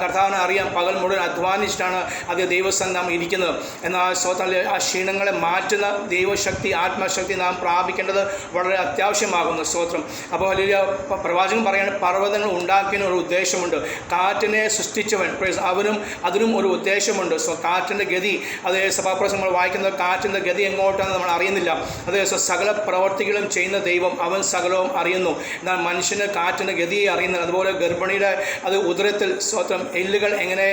Speaker 4: കർത്താവിനെ അറിയാം പകൽ മുഴുവൻ അധ്വാനിച്ചിട്ടാണ് അത് ദൈവസ്ഥലം നാം ഇരിക്കുന്നത്. എന്നാൽ സ്വന്തം ആ ക്ഷീണങ്ങളെ മാറ്റുന്ന ദൈവശക്തി ആത്മശക്തി നാം പ്രാപിക്കേണ്ടത് വളരെ അത്യാവശ്യമാകുന്നു. സ്തോത്രം. അപ്പോൾ വലിയ പ്രവാചകൻ പറയുന്നത് പർവതങ്ങൾ ഉണ്ടാക്കിയതിനൊരു ഉദ്ദേശമുണ്ട്. കാറ്റിനെ സൃഷ്ടിച്ചവൻ. പ്രൈസ് അവനും അതിനും ഒരു ഉദ്ദേശമുണ്ട്. സോ കാറ്റിന്റെ ഗതി അതേ സഭാപ്രസം നമ്മൾ വായിക്കുന്ന കാറ്റിന്റെ ഗതി എങ്ങോട്ടാണെന്ന് നമ്മൾ അറിയുന്നില്ല. അതേ സകല പ്രവർത്തികളും ചെയ്യുന്ന ദൈവം അവൻ സകലവും അറിയുന്നു. എന്നാൽ മനുഷ്യന് കാറ്റിന്റെ ഗതിയെ അറിയുന്നില്ല. അതുപോലെ ഗർഭിണിയുടെ അത് ഉദരത്തിൽ സ്വത്രം എല്ലുകൾ എങ്ങനെ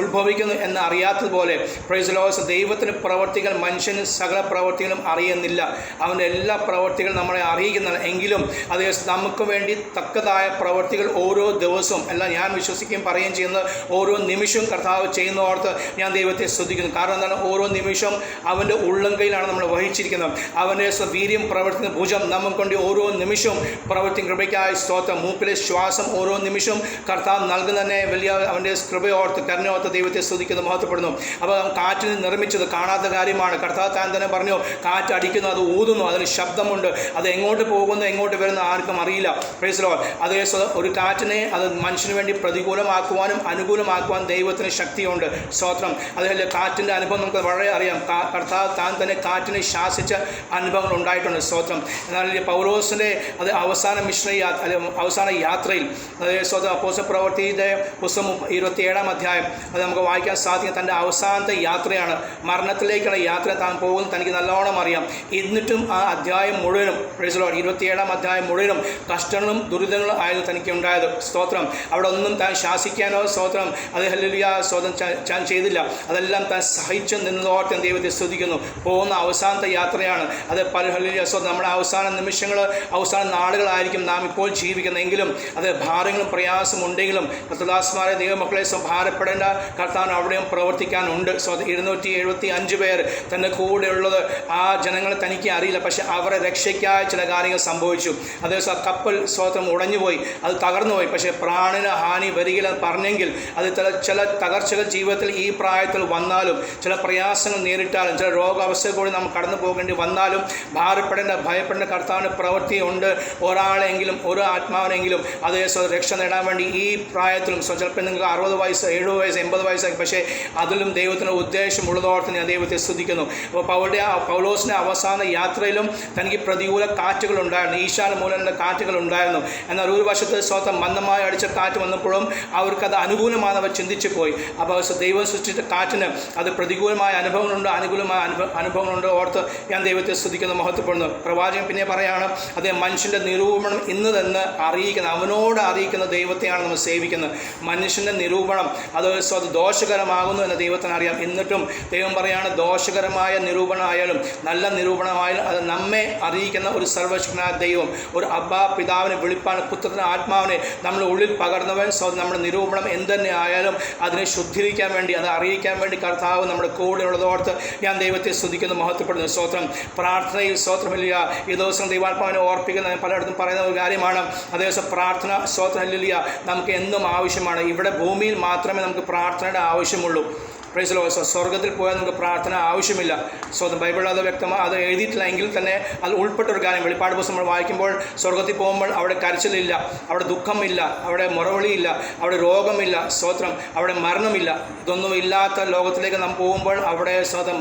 Speaker 4: ഉത്ഭവിക്കുന്നു എന്ന് അറിയാത്തതുപോലെ പ്രൈസ് ലോസ് ദൈവത്തിന് പ്രവർത്തികൾ മനുഷ്യന് സകല പ്രവർത്തികളും അറിയുന്നില്ല. അവന്റെ എല്ലാ പ്രവർത്തികളും നമ്മളെ അറിയിക്കുന്നില്ല. എങ്കിലും അതേ നമുക്ക് വേണ്ടി തക്കതായ പ്രവർത്തികൾ ഓരോ ദിവസവും എല്ലാം ഞാൻ വിശ്വസിക്കുകയും പറയുകയും ചെയ്യുന്ന ഓരോ നിമിഷവും കർത്താവ് ചെയ്യുന്ന ഓർത്ത് ഞാൻ ദൈവത്തെ ശ്രദ്ധിക്കുന്നു കാരണം എന്താണ്? ഓരോ നിമിഷം അവന്റെ ഉള്ളംകൈയിലാണ് നമ്മൾ വഹിച്ചിരിക്കുന്നത്. അവന്റെ വീര്യം പ്രവർത്തിക്കുന്ന ഭുജം നമുക്ക് കൊണ്ട് ഓരോ നിമിഷവും പ്രവർത്തി കൃപയ്ക്കായി സ്തോത്രം. മൂക്കിലെ ശ്വാസം ഓരോ നിമിഷവും കർത്താവ് നൽകുന്നതന്നെ വലിയ അവന്റെ കൃപയോർത്ത് കരുണയോർത്ത് ദൈവത്തെ സ്തുതിക്കുന്നു മഹത്വപ്പെടുന്നു. അപ്പോൾ കാറ്റിന് നിർമ്മിച്ചത് കാണാത്ത കാര്യമാണ്. കർത്താവ് താൻ തന്നെ പറഞ്ഞു കാറ്റ് അടിക്കുന്നു അത് ഊതുന്നു അതിന് ശബ്ദമുണ്ട്. അത് എങ്ങോട്ട് പോകുന്നു എങ്ങോട്ട് വരുന്നു ആർക്കും അറിയില്ല. പ്രൈസലോ അതേ ഒരു കാറ്റിനെ അത് മനുഷ്യന് വേണ്ടി പ്രതികൂലമാക്കുവാനും അനുകൂലമാക്കുവാൻ ദൈവത്തിന് ശക്തിയുണ്ട്. സ്തോത്രം. അതുപോലെ കാറ്റിന്റെ അനുഭവം നമുക്ക് വളരെ അറിയാം. കർത്താവ് താൻ തന്നെ കാറ്റിനെ ശാസിച്ച അനുഭവങ്ങൾ ഉണ്ടായിട്ടുണ്ട്. സ്തോത്രം. എന്നാൽ പൗലോസിന്റെ അത് അവസാന മിശ്ര യാത്ര അവസാന യാത്രയിൽ അതായത് സ്വതം അപ്പോസ പ്രവർത്തിയുടെ പുസ്തകം ഇരുപത്തിയേഴാം അധ്യായം അത് നമുക്ക് വായിക്കാൻ സാധിക്കും തന്റെ അവസാനത്തെ യാത്രയാണ്. മരണത്തിലേക്കുള്ള യാത്ര താൻ പോകുന്നു. തനിക്ക് നല്ലോണം അറിയാം. എന്നിട്ടും ആ അധ്യായം മുഴുവനും ഇരുപത്തിയേഴാം അധ്യായം മുഴുവനും കഷ്ടങ്ങളും ദുരിതങ്ങളും ആയിരുന്നു തനിക്ക് ഉണ്ടായത്. സ്തോത്രം. അവിടെ ഒന്നും താൻ ശാസിക്കാനോ സ്തോത്രം അത് ഹല്ലുലിയ സ്തോത്രം താൻ ചെയ്തില്ല. അതെല്ലാം താൻ സഹിച്ചു നിന്നതോർത്ത് ദൈവത്തെ സ്തുതിക്കുന്നു. പോകുന്ന അവസാനത്തെ യാത്രയാണ്. അത് പല ഹല്ലുലിയ സ്തോത്രം നമ്മുടെ അവസാന നിമിഷങ്ങൾ അവസാന നാളുകളായിരിക്കും നാം ഇപ്പോൾ ജീവിക്കുന്നതെങ്കിലും അത് ഭാരങ്ങളും പ്രയാസം ഉണ്ടെങ്കിലും കർത്തദാസ്മാരെ ദൈവമക്കളെ ഭാരപ്പെടേണ്ട കർത്താൻ അവിടെയും പ്രവർത്തിക്കാനുണ്ട്. സോ ഇരുന്നൂറ്റി എഴുപത്തി അഞ്ച് പേർ തന്നെ കൂടെയുള്ളത്. ആ ജനങ്ങളെ തനിക്ക് അറിയില്ല. പക്ഷെ അവരെ രക്ഷയ്ക്കായ ചില കാര്യങ്ങൾ സംഭവിച്ചു. അതേ കപ്പൽ സ്വതന്ത്രം ഉടഞ്ഞുപോയി. അത് തകർന്നുപോയി. പക്ഷേ പ്രാണന് ഹാനി വരികയില്ല പറഞ്ഞെങ്കിൽ അത് ചില ചില തകർച്ചകൾ ജീവിതത്തിൽ ഈ പ്രായത്തിൽ വന്നാലും ചില പ്രയാസങ്ങൾ നേരിട്ടാലും ചില രോഗാവസ്ഥ കൂടി നമ്മൾ കടന്നു പോകേണ്ടി വന്നാലും ഭാരപ്പെടേണ്ട ഭയപ്പെടേണ്ട കർത്താവിന്റെ പ്രവൃത്തിയുണ്ട്. ഒരാളെങ്കിലും ഒരു ആത്മാവിനെങ്കിലും അതേ രക്ഷ നേടാൻ വേണ്ടി ഈ പ്രായത്തിലും ചിലപ്പോൾ നിങ്ങൾക്ക് അറുപത് വയസ്സ് എഴുപത് വയസ്സ് എൺപത് വയസ്സായി പക്ഷേ അതിലും ദൈവത്തിന് ഉദ്ദേശമുള്ളതോർത്ത് ഞാൻ ദൈവത്തെ സ്തുതിക്കുന്നു. അപ്പോൾ പൗളുടെ പൗലോസിന്റെ അവസാന യാത്രയിലും തനിക്ക് പ്രതികൂല കാറ്റുകൾ ഉണ്ടായിരുന്നു ഈശാന മൂലമുള്ള കാറ്റുകൾ ഉണ്ടായിരുന്നു എന്നാൽ ഒരു വശത്ത് സ്വന്തം മന്ദമായി അടിച്ച കാറ്റ് വന്നപ്പോഴും അവർക്കത് അനുകൂലമാണ് അവർ ചിന്തിച്ചു പോയി അപ്പോൾ ദൈവം സൃഷ്ടിച്ച കാറ്റിന് അത് പ്രതികൂലമായ അനുഭവങ്ങളുണ്ട് അനുകൂലമായ അനുഭവ അനുഭവങ്ങളുണ്ട് ഓർത്ത് ഞാൻ ദൈവത്തെ സ്തുതിക്കുന്ന മഹത്വപ്പെടുന്നു. പ്രവാചകൻ പിന്നെ പറയാണ് അതേ മനുഷ്യന്റെ നിരൂപണം ഇന്ന് തന്നെ അറിയിക്കുന്ന അവനോട് അറിയിക്കുന്ന ദൈവത്തെയാണ് നമ്മൾ സേവിക്കുന്നത്. മനുഷ്യന്റെ നിരൂപണം അത് അത് ദോഷകരമാകുന്നു എന്ന് ദൈവത്തിന് അറിയാം. എന്നിട്ടും ദൈവം പറയാണ് ദോഷകരമായ നിരൂപണമായാലും നല്ല നിരൂപണമായാലും അത് നമ്മെ അറിയിക്കുന്ന ഒരു സർവശക്തനായ ദൈവം ഒരു അബ്ബാ പിതാവിനെ വിളിപ്പാൻ പുത്രത്തിന് ആത്മാവിനെ നമ്മൾ ഉള്ളിൽ പകർന്നവൻ നമ്മുടെ നിരൂപണം എന്തുതന്നെ ആയാലും അതിനെ ശുദ്ധീകരിക്കാൻ വേണ്ടി അത് അറിയിക്കാൻ വേണ്ടി കർത്താവ് നമ്മുടെ കൂടെ ഉള്ളതോർത്ത് ഞാൻ ദൈവത്തെ സ്തുതിക്കുന്നു മഹത്വപ്പെടുന്നു. സ്തോത്രം. പ്രാർത്ഥനയിൽ സ്തോത്രമില്ല ഈ ദിവസം ദൈവാത്മാവിനെ ഓർപ്പിക്കുന്ന പലയിടത്തും പറയുന്ന ഒരു കാര്യമാണ്. അതേ ദിവസം പ്രാർത്ഥന സ്തോത്രമില്ല നമുക്ക് എന്നും ആവശ്യമാണ്. ഇവിടെ ഭൂമിയിൽ മാത്രമേ നമുക്ക് പ്രാർത്ഥനയുടെ ആവശ്യമുള്ളൂ. പ്രൈസ് ലോ സ്വർഗത്തിൽ പോയാൽ നമുക്ക് പ്രാർത്ഥന ആവശ്യമില്ല. സോ ബൈബിൾ അത് വ്യക്തമായി അത് എഴുതിയിട്ടില്ല. എങ്കിൽ തന്നെ അത് ഉൾപ്പെട്ട ഒരു കാര്യം വെളിപ്പാട് പുസ്തകം നമ്മൾ വായിക്കുമ്പോൾ സ്വർഗത്തിൽ പോകുമ്പോൾ അവിടെ കരച്ചിലില്ല അവിടെ ദുഃഖമില്ല അവിടെ മുറവിളിയില്ല അവിടെ രോഗമില്ല സ്തോത്രം അവിടെ മരണമില്ല. ഇതൊന്നും ഇല്ലാത്ത ലോകത്തിലേക്ക് നാം പോകുമ്പോൾ അവിടെ സ്വതം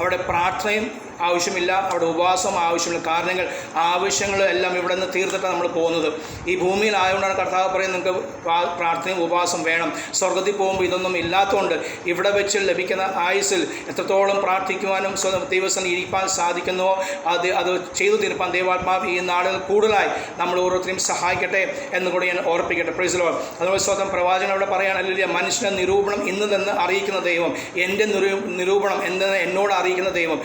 Speaker 4: അവിടെ പ്രാർത്ഥനയും ആവശ്യമില്ല അവിടെ ഉപവാസം ആവശ്യമില്ല കാരണങ്ങൾ ആവശ്യങ്ങൾ എല്ലാം ഇവിടെ നിന്ന് തീർത്തിട്ടാണ് നമ്മൾ പോകുന്നത്. ഈ ഭൂമിയിൽ ആയതുകൊണ്ടാണ് കർത്താവ് പറയുന്നത് നിങ്ങൾക്ക് പ്രാ- പ്രാർത്ഥനയും ഉപവാസം വേണം. സ്വർഗത്തിൽ പോകുമ്പോൾ ഇതൊന്നും ഇല്ലാത്തതുകൊണ്ട് ഇവിടെ വെച്ച് ലഭിക്കുന്ന ആയുസിൽ എത്രത്തോളം പ്രാർത്ഥിക്കുവാനും ദൈവസ്ഥ ഇരിക്കാൻ സാധിക്കുന്നുവോ അത് അത് ചെയ്തു തീർപ്പാൻ ദൈവാത്മാവ് ഈ നാടുകൾ കൂടുതലായി നമ്മൾ ഓരോരുത്തരെയും സഹായിക്കട്ടെ എന്ന് കൂടി ഞാൻ ഓർപ്പിക്കട്ടെ. പ്രൈസലോ അതുപോലെ സ്വന്തം പ്രവാചകൻ അവിടെ പറയുകയാണല്ലോ മനുഷ്യനെ നിരൂപണം ഇന്ന് തന്നെ അറിയിക്കുന്ന ദൈവം എന്റെ നിരൂ നിരൂപണം എന്തെന്ന് എന്നോട് അറിയിക്കുന്ന ദൈവം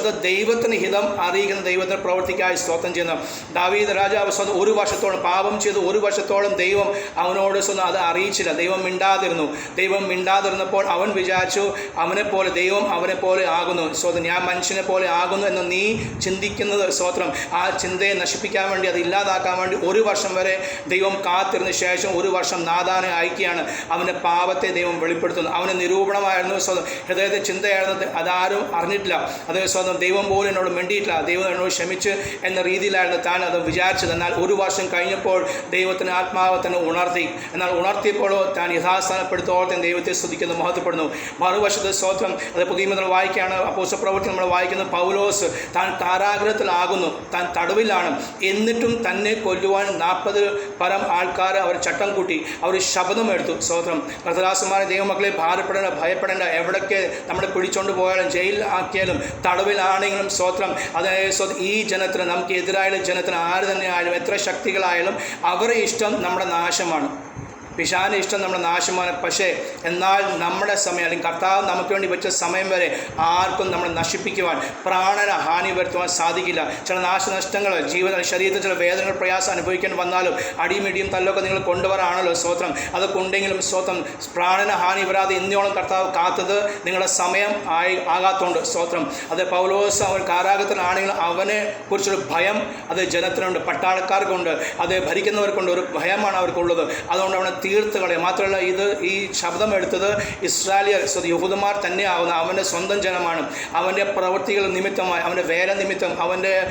Speaker 4: മറുവശത്ത് ദൈവത്തിന് ഹിതം അറിയിക്കുന്ന ദൈവത്തിന് പ്രവർത്തിക്കായി സ്തോത്രം ചെയ്യുന്നു. ദാവീദ് രാജാവ് സ്വന്തം ഒരു വർഷത്തോളം പാപം ചെയ്ത് ഒരു വർഷത്തോളം ദൈവം അവനോട് സ്വന്തം അത് അറിയിച്ചില്ല. ദൈവം മിണ്ടാതിരുന്നു. ദൈവം മിണ്ടാതിരുന്നപ്പോൾ അവൻ വിചാരിച്ചു അവനെ പോലെ ദൈവം അവനെ പോലെ ആകുന്നു. സ്വന്തം ഞാൻ മനുഷ്യനെ പോലെ ആകുന്നു എന്ന് നീ ചിന്തിക്കുന്നത് സ്തോത്രം. ആ ചിന്തയെ നശിപ്പിക്കാൻ വേണ്ടി അത് ഇല്ലാതാക്കാൻ വേണ്ടി ഒരു വർഷം വരെ ദൈവം കാത്തിരുന്ന ശേഷം ഒരു വർഷം നാദാനെ അയക്കുകയാണ്. അവന്റെ പാപത്തെ ദൈവം വെളിപ്പെടുത്തുന്നു. അവന് നിരൂപണമായിരുന്നു സ്വന്തം ഹൃദയത്തെ ചിന്തയായിരുന്നു. അതാരും അറിഞ്ഞിട്ടില്ല. അതേ സ്വന്തം സ്വന്തം ദൈവം പോലും എന്നോട് മിണ്ടിയിട്ടില്ല. ദൈവം എന്നോട് ക്ഷമിച്ച് എന്ന രീതിയിലായിരുന്നു താൻ അത് വിചാരിച്ചത്. എന്നാൽ ഒരു വർഷം കഴിഞ്ഞപ്പോൾ ദൈവത്തിന് ആത്മാവ് തന്നെ ഉണർത്തി. എന്നാൽ ഉണർത്തിയപ്പോഴോ താൻ യഥാസ്ഥാനപ്പെടുത്തോളത്തിന് ദൈവത്തെ സ്തുതിക്കുന്നു മഹത്വപ്പെടുന്നു. മറുവശത്ത് സ്വത്വം അത് പുതിയ നമ്മൾ വായിക്കുകയാണ്. അപ്പോസ പ്രവൃത്തി നമ്മൾ വായിക്കുന്ന പൗലോസ് താൻ കാരാഗ്രഹത്തിലാകുന്നു താൻ തടവിലാണ്. എന്നിട്ടും തന്നെ കൊല്ലുവാൻ നാൽപ്പത് പരം ആൾക്കാർ അവർ ചട്ടം കൂട്ടി അവർ ശബ്ദം എടുത്തു. സ്വത്രം കർത്തദാസന്മാരെ ദൈവമക്കളെ ഭാരപ്പെടേണ്ട ഭയപ്പെടേണ്ട എവിടൊക്കെ നമ്മളെ പിടിച്ചോണ്ട് പോയാലും ജയിലിൽ ആക്കിയാലും തടവിലാണെങ്കിലും സ്വത്രം അതായത് ഈ ജനത്തിന് നമുക്ക് എതിരായാലും ജനത്തിന് ആര് തന്നെ ആയാലും എത്ര ശക്തികളായാലും അവരുടെ ഇഷ്ടം നമ്മുടെ നാശമാണ്. പിശാന്റെ ഇഷ്ടം നമ്മുടെ നാശമാണ് പക്ഷേ എന്നാൽ നമ്മുടെ സമയം അല്ലെങ്കിൽ കർത്താവ് നമുക്ക് വേണ്ടി വെച്ച സമയം വരെ ആർക്കും നമ്മളെ നശിപ്പിക്കുവാൻ പ്രാണന ഹാനി വരുത്തുവാൻ സാധിക്കില്ല. ചില നാശനഷ്ടങ്ങൾ ജീവന ശരീരത്തിൽ ചില വേദനകൾ പ്രയാസം അനുഭവിക്കാൻ വന്നാലും അടിയും ഇടിയും തല്ലൊക്കെ നിങ്ങൾ കൊണ്ടുവരാണല്ലോ സ്വത്രം അതൊക്കെ ഉണ്ടെങ്കിലും സ്വത്രം പ്രാണന ഹാനി വരാതെ ഇന്നോളം കർത്താവ് കാത്തത് നിങ്ങളുടെ സമയം ആയി ആകാത്തതുകൊണ്ട് സ്വത്രം അത് പൗലോസ് അവൻ കാരാഗത്തിലാണെങ്കിൽ അവനെ കുറിച്ചൊരു ഭയം അത് ജനത്തിനുണ്ട് പട്ടാളക്കാർക്കുണ്ട്. അത് ഭരിക്കുന്നവർക്കുണ്ട് ഒരു ഭയമാണ് അവർക്കുള്ളത്. അതുകൊണ്ട് അവനെ തീർത്ത് കളയും മാത്രമല്ല ഇത് ഈ ശബ്ദം എടുത്തത് ഇസ്രായേലിയർ യഹൂദന്മാർ തന്നെ തന്നെയാവുന്ന അവന്റെ സ്വന്തം ജനമാണ്. അവന്റെ പ്രവൃത്തികൾ നിമിത്തമായി അവന്റെ വേല നിമിത്തം അവന്റെ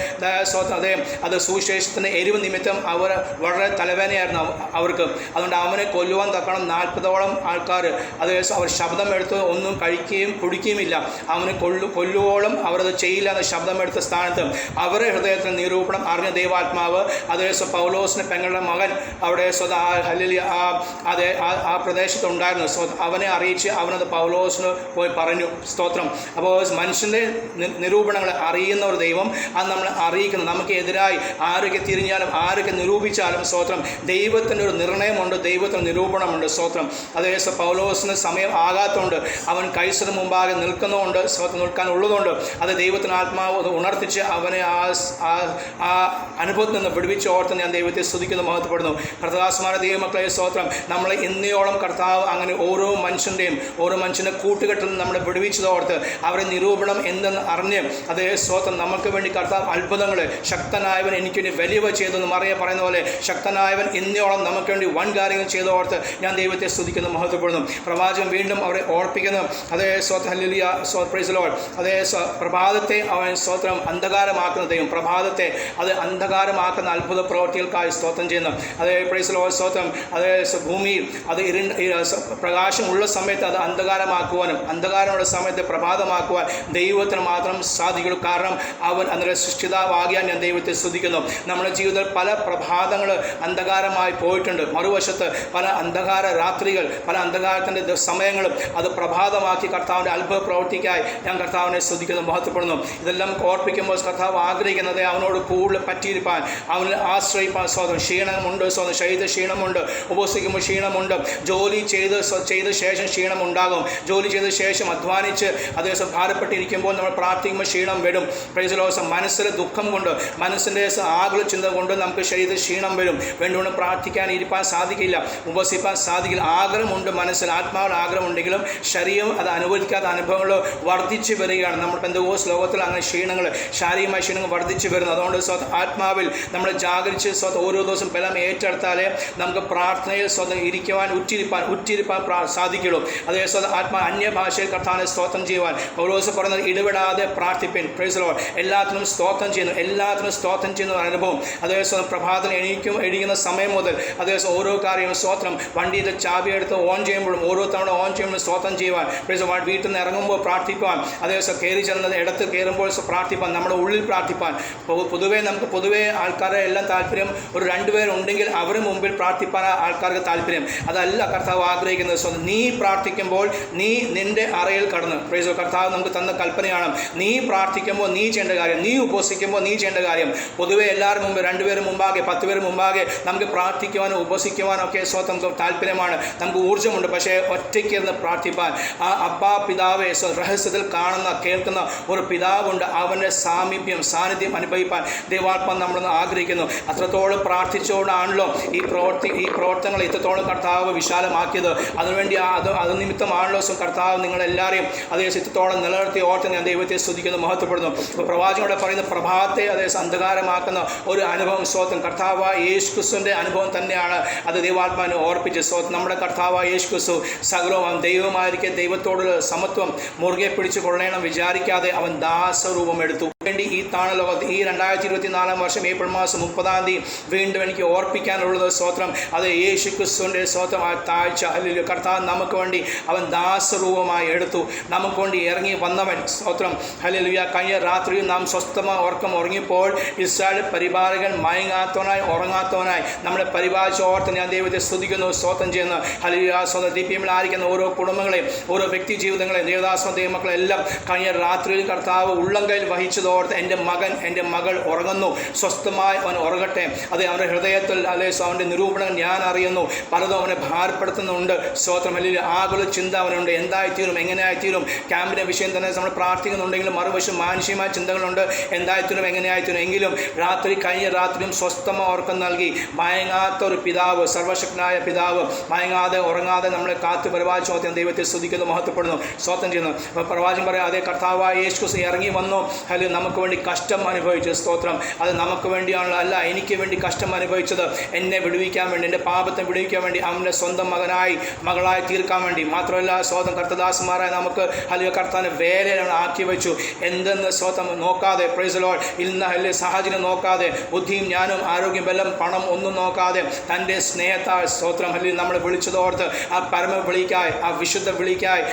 Speaker 4: അതെ അത് സുവിശേഷത്തിന്റെ എരിവ് നിമിത്തം അവർ വളരെ തലവേദനയായിരുന്നു അവ- അവർക്ക്. അതുകൊണ്ട് അവനെ കൊല്ലുവാൻ തക്കണം നാൽപ്പതോളം ആൾക്കാർ അത് അവർ ശബ്ദം എടുത്ത് ഒന്നും കഴിക്കുകയും കുടിക്കുകയുമില്ല. അവനെ കൊല്ലു കൊല്ലുവോളം അവരത് ചെയ്യില്ല എന്ന ശബ്ദം എടുത്ത സ്ഥാനത്ത് അവരുടെ ഹൃദയത്തിൽ നിരൂപണം അറിഞ്ഞ ദൈവാത്മാവ് അതേ പൗലോസിന് പെങ്ങളുടെ മകൻ അവിടെ സ്വത ഹല്ലേലൂയ, ആ അതെ ആ പ്രദേശത്ത് പ്രദേശത്തുണ്ടായിരുന്നു. സ്വ അവനെ അറിയിച്ച് അവനത് പൗലോസിന് പോയി പറഞ്ഞു. സ്തോത്രം. അപ്പോൾ മനുഷ്യന്റെ നിരൂപണങ്ങൾ അറിയുന്ന ഒരു ദൈവം അത് നമ്മൾ അറിയിക്കുന്നു. നമുക്ക് എതിരായി ആരൊക്കെ തിരിഞ്ഞാലും ആരൊക്കെ നിരൂപിച്ചാലും സ്തോത്രം. ദൈവത്തിന്റെ ഒരു നിർണയമുണ്ട് ദൈവത്തിന് നിരൂപണമുണ്ട്. സ്തോത്രം. അതേ പൗലോസിന് സമയം ആകാത്തതുകൊണ്ട് അവൻ കൈസറിന് മുമ്പാകെ നിൽക്കുന്നതുകൊണ്ട് സ്തോത്രം നിൽക്കാൻ ഉള്ളതുകൊണ്ട് അത് ദൈവത്തിന് ആത്മാവ് ഉണർത്തിച്ച് അവനെ ആ ആ ആ അനുഭവത്തിൽ നിന്ന് വിടുവിച്ച് ഓർത്ത് ഞാൻ ദൈവത്തെ സ്തുതിക്കുന്നു മഹത്വപ്പെടുന്നു. പ്രതാസ്മാര ദൈവമക്കളെ സ്തോത്രം. നമ്മളെ ഇന്നയോളം കർത്താവ് അങ്ങനെ ഓരോ മനുഷ്യന്റെയും ഓരോ മനുഷ്യനെ കൂട്ടുകെട്ടിൽ നിന്ന് നമ്മളെ വിടുവിച്ചതോർത്ത് അവരെ നിരൂപണം എന്തെന്ന് അറിഞ്ഞ് അതേ സ്വത്വം നമുക്ക് വേണ്ടി കർത്താവ് അത്ഭുതങ്ങൾ ശക്തനായവൻ എനിക്ക് വേണ്ടി വലിയവ ചെയ്തെന്ന് മറിയ പറയുന്ന പോലെ ശക്തനായവൻ ഇന്നയോളം നമുക്ക് വേണ്ടി വൻ കാര്യങ്ങൾ ചെയ്തോർത്ത് ഞാൻ ദൈവത്തെ സ്തുതിക്കുന്നു മഹത്വപ്പെടുന്നു. പ്രവാചകൻ വീണ്ടും അവരെ ഓർപ്പിക്കുന്നു. അതേ സ്വത്ത് ഹല്ലിയ സ്വ പ്രൈസലോൾ അതേ പ്രഭാതത്തെ അവൻ സ്തോത്രം അന്ധകാരമാക്കുന്ന ദൈവം. പ്രഭാതത്തെ അത് അന്ധകാരമാക്കുന്ന അത്ഭുത പ്രവൃത്തികൾക്കായി സ്തോത്രം ചെയ്യുന്നു. അതേ പ്രൈസലോൾ സ്തോത്രം. അതേ ഭൂമിയിൽ അത് ഇരു പ്രകാശമുള്ള സമയത്ത് അത് അന്ധകാരമാക്കുവാനും അന്ധകാരമുള്ള സമയത്ത് പ്രഭാതമാക്കുവാൻ ദൈവത്തിന് മാത്രം സാധിക്കുള്ളൂ. കാരണം അവൻ അന്നേരം സൃഷ്ടിതാവാകിയാൻ ഞാൻ ദൈവത്തെ സ്തുതിക്കുന്നു. നമ്മുടെ ജീവിതത്തിൽ പല പ്രഭാതങ്ങൾ അന്ധകാരമായി പോയിട്ടുണ്ട്. മറുവശത്ത് പല അന്ധകാര രാത്രികൾ പല അന്ധകാരത്തിന്റെ സമയങ്ങളും അത് പ്രഭാതമാക്കി കർത്താവിന്റെ അത്ഭുത പ്രവൃത്തിക്കായി ഞാൻ കർത്താവിനെ ശ്രദ്ധിക്കുന്നു മഹത്വപ്പെടുന്നു. ഇതെല്ലാം ഓർപ്പിക്കുമ്പോൾ കർത്താവ് ആഗ്രഹിക്കുന്നത് അവനോട് കൂടുതൽ പറ്റിയിരിക്കാൻ അവനിൽ ആശ്രയിപ്പാൻ സ്വാതന്ത്ര്യം ക്ഷീണമുണ്ട് സ്വാതന്ത്ര്യം ശരീര ക്ഷീണമുണ്ട്. ഉപസിക്കുമ്പോൾ ക്ഷീണമുണ്ട്. ജോലി ചെയ്ത് ചെയ്ത ശേഷം ക്ഷീണമുണ്ടാകും. ജോലി ചെയ്ത ശേഷം അധ്വാനിച്ച് അതേസം ഭാരപ്പെട്ടിരിക്കുമ്പോൾ നമ്മൾ പ്രാർത്ഥിക്കുമ്പോൾ ക്ഷീണം വരും. പ്രൈസലോസം മനസ്സിൽ ദുഃഖം കൊണ്ട് മനസ്സിന്റെ ആകുല ചിന്ത കൊണ്ട് നമുക്ക് ശരീരത്തിൽ ക്ഷീണം വരും. വേണ്ടുകൊണ്ട് പ്രാർത്ഥിക്കാൻ ഇരിപ്പാൻ സാധിക്കില്ല. ഉപസിപ്പാൻ സാധിക്കില്ല. ആഗ്രഹമുണ്ട് മനസ്സിൽ. ആത്മാവിൽ ആഗ്രഹമുണ്ടെങ്കിലും ശരീരം അത് അനുവദിക്കാത്ത അനുഭവങ്ങൾ വർദ്ധിച്ചു വരികയാണ്. നമ്മൾ പെന്തകോസ് ശ്ലോകത്തിൽ അങ്ങനെ ക്ഷീണങ്ങൾ ശാരീരികമായ ക്ഷീണങ്ങൾ വർദ്ധിച്ചു വരുന്നു. അതുകൊണ്ട് സ്വത്ത് ആത്മാവിൽ നമ്മൾ ജാഗരിച്ച് സ്വത്ത് ഓരോ ദിവസം ബലം ഏറ്റെടുത്താലേ നമുക്ക് പ്രാർത്ഥനയിൽ സ്വന്തം ഇരിക്കുവാൻ ഉറ്റിരിപ്പാൻ ഉറ്റിരിപ്പാൻ സാധിക്കുള്ളൂ. അതേ സ്വന്തം ആത്മാ അന്യഭാഷയിൽ കർത്താവിനെ സ്തോത്രം ചെയ്യുവാൻ പൗലോസ് പറയുന്നത് ഇടപെടാതെ പ്രാർത്ഥിപ്പിൻ. പ്രൈസലോ എല്ലാത്തിനും സ്തോത്രം ചെയ്യുന്നു. എല്ലാത്തിനും സ്തോത്രം ചെയ്യുന്ന അനുഭവം. അതേ സ്വന്തം പ്രഭാതം എണീക്കും എണീക്കുന്ന സമയം മുതൽ അതേ ഓരോ കാര്യവും സ്തോത്രം. വണ്ടിയുടെ ചാവി എടുത്ത് ഓൺ ചെയ്യുമ്പോഴും ഓരോ തവണ ഓൺ ചെയ്യുമ്പോഴും സ്തോത്രം ചെയ്യുവാൻ. പ്രൈസ് വീട്ടിൽ നിന്ന് ഇറങ്ങുമ്പോൾ പ്രാർത്ഥിക്കുവാൻ. അതേ കയറി ചെല്ലുന്നത് ഇടത്ത് കയറുമ്പോൾ പ്രാർത്ഥിപ്പാൻ. നമ്മുടെ ഉള്ളിൽ പ്രാർത്ഥിപ്പാൻ. പൊതുവേ നമുക്ക് പൊതുവേ ആൾക്കാരെ എല്ലാം താല്പര്യം ഒരു രണ്ടുപേരുണ്ടെങ്കിൽ അവരുടെ മുമ്പിൽ പ്രാർത്ഥിപ്പാൻ ആൾക്കാർക്ക് താല്പര്യം. അതല്ല കർത്താവ് ആഗ്രഹിക്കുന്നത്. സ്വന്തം നീ പ്രാർത്ഥിക്കുമ്പോൾ നീ നിന്റെ അറയിൽ കടന്ന്. പ്രേസോ കർത്താവ് നമുക്ക് തന്ന കൽപ്പനയാണ്. നീ പ്രാർത്ഥിക്കുമ്പോൾ നീ ചെയ്യേണ്ട കാര്യം നീ ഉപസിക്കുമ്പോൾ നീ ചെയ്യേണ്ട കാര്യം. പൊതുവെ എല്ലാവരും മുമ്പ് രണ്ടുപേരും മുമ്പാകെ പത്ത് പേര് മുമ്പാകെ നമുക്ക് പ്രാർത്ഥിക്കുവാനും ഉപസിക്കുവാനും ഒക്കെ സ്വന്തം താല്പര്യമാണ്. നമുക്ക് ഊർജമുണ്ട്. പക്ഷേ ഒറ്റയ്ക്ക് ഇരുന്ന് പ്രാർത്ഥിപ്പാൻ. ആ അപ്പാ പിതാവെ സ്വ- രഹസ്യത്തിൽ കാണുന്ന കേൾക്കുന്ന ഒരു പിതാവുണ്ട്. അവന്റെ സാമീപ്യം സാന്നിധ്യം അനുഭവിപ്പാൻ ദൈവാത്മ നമ്മളൊന്ന് ആഗ്രഹിക്കുന്നു. അത്രത്തോളം പ്രാർത്ഥിച്ചുകൊണ്ടാണല്ലോ ഈ പ്രവർത്തി ഈ പ്രവർത്തനങ്ങൾ ഇത്ര ഇത്രത്തോളം കർത്താവ് വിശാലമാക്കിയത്? അതിനുവേണ്ടി അത് അത് നിമിത്തമാണല്ലോ കർത്താവ് നിങ്ങളെല്ലാവരെയും അതേ ഇത്രത്തോളം നിലനിർത്തി ഓർത്ത് ഞാൻ ദൈവത്തെ സ്തുതിക്കുന്നു മഹത്വപ്പെടുന്നു. പ്രവാചകനോട് പറയുന്ന പ്രഭാതത്തെ അതേ അന്ധകാരമാക്കുന്ന ഒരു അനുഭവം സ്വത്വം കർത്താവ് യേശു ക്രിസ്തുവിന്റെ അനുഭവം തന്നെയാണ്. അത് ദൈവാത്മാവിനെ ഓർപ്പിച്ച് സ്വത്ത്. നമ്മുടെ കർത്താവ് യേശു ക്രിസ്തു സകലവും ദൈവമായിരിക്കെ ദൈവത്തോടുള്ള സമത്വം മുറുകെ പിടിച്ചു കൊള്ളണം വിചാരിക്കാതെ അവൻ ദാസരൂപം എടുത്തു. വേണ്ടി ഈ താണലോകത്ത് ഈ രണ്ടായിരത്തി ഇരുപത്തി നാലാം വർഷം ഏപ്രിൽ മാസം മുപ്പതാം തീയതി വീണ്ടും എനിക്ക് ഓർപ്പിക്കാനുള്ളത് സ്വത്രം അത് യേശു ക്രിസ്തുവിന്റെ സ്വത്രം ആ താഴ്ച അല്ലെങ്കിൽ കർത്താവ് നമുക്ക് വേണ്ടി അവൻ ദാസരൂപമായി എടുത്തു. നമുക്ക് വേണ്ടി ഇറങ്ങി വന്നവൻ. സ്വത്രം അല്ലെങ്കിൽ കഴിഞ്ഞ രാത്രിയും നാം സ്വസ്ഥമായി ഉറക്കം ഉറങ്ങിയപ്പോൾ ഇസ്രായേൽ പരിപാലകൻ മയങ്ങാത്തവനായി ഉറങ്ങാത്തവനായി നമ്മളെ പരിപാലിച്ച ഓർത്ത് ഞാൻ ദൈവത്തെ സ്തുതിക്കുന്നു സ്വതം ചെയ്യുന്നു. അല്ലെങ്കിൽ സ്വന്തം ദീപ്യമിലായിരിക്കുന്ന ഓരോ കുടുംബങ്ങളെയും ഓരോ വ്യക്തി ജീവിതങ്ങളെയും ദേവദാസം ദൈവമക്കളെല്ലാം കഴിഞ്ഞ രാത്രിയിൽ കർത്താവ് ഉള്ളങ്കയിൽ വഹിച്ചതോർത്ത് എന്റെ മകൻ എന്റെ മകൾ ഉറങ്ങുന്നു. സ്വസ്ഥമായി അവൻ ഉറങ്ങട്ടെ. അത് അവരുടെ ഹൃദയത്തിൽ അല്ലെ അവന്റെ നിരൂപണം ഞാൻ അറിയുന്നു. പലതും അവനെ ഭാരപ്പെടുത്തുന്നുണ്ട്. സ്വോത്രം അല്ലെങ്കിൽ ആകുല ചിന്ത അവനുണ്ട്. എന്തായിത്തീരും? എങ്ങനെയായിത്തീരും? ക്യാമ്പിന്റെ വിഷയം തന്നെ നമ്മൾ പ്രാർത്ഥിക്കുന്നുണ്ടെങ്കിലും മറുവശം മാനുഷികമായ ചിന്തകളുണ്ട്. എന്തായിത്തീരും? എങ്ങനെയായിത്തീരും? എങ്കിലും രാത്രി കഴിഞ്ഞ രാത്രിയും സ്വസ്ഥമ ഉറക്കം നൽകി മയങ്ങാത്ത ഒരു പിതാവ് സർവശക്തനായ പിതാവ് മയങ്ങാതെ ഉറങ്ങാതെ നമ്മളെ കാത്തു പ്രവാചിച്ചു നോക്കാൻ ദൈവത്തെ സ്തുതിക്കുന്നു മഹത്വപ്പെടുന്നു സ്വത്തം ചെയ്യുന്നു. അപ്പോൾ പ്രവാചകൻ പറയാം അതേ കർത്താവായ യേശു ക്രിസ്തു ഇറങ്ങി വന്നു? അല്ലെങ്കിൽ നമുക്ക് വേണ്ടി കഷ്ടം അനുഭവിച്ചു സ്തോത്രം. അത് നമുക്ക് വേണ്ടിയാണല്ലോ. അല്ല എനിക്ക് വേണ്ടി കഷ്ടം അനുഭവിച്ചത്. എന്നെ വിടുവിക്കാൻ വേണ്ടി എന്റെ പാപത്തെ വിടുവിക്കാൻ വേണ്ടി അവന്റെ സ്വന്തം മകനായി മകളായി തീർക്കാൻ വേണ്ടി. മാത്രമല്ല സ്വന്തം കർത്തദാസന്മാരായി നമുക്ക് അല്ലെങ്കിൽ കർത്താൻ വേലയിലാണ് ആക്കി വെച്ചു. എന്തെന്ന് സ്വന്തം നോക്കാതെ പ്രൈസലോൾ ഇന്ന് അല്ലെങ്കിൽ സാഹചര്യം നോക്കാതെ ബുദ്ധിയും ഞാനും ആരോഗ്യം ബലം പണം ഒന്നും നോക്കാതെ തന്റെ സ്നേഹത്താൽ സ്തോത്രം അല്ലെങ്കിൽ നമ്മളെ വിളിച്ചതോർത്ത് ആ പരമ വിളിക്കായി ആ വിശുദ്ധ വിളിക്കായി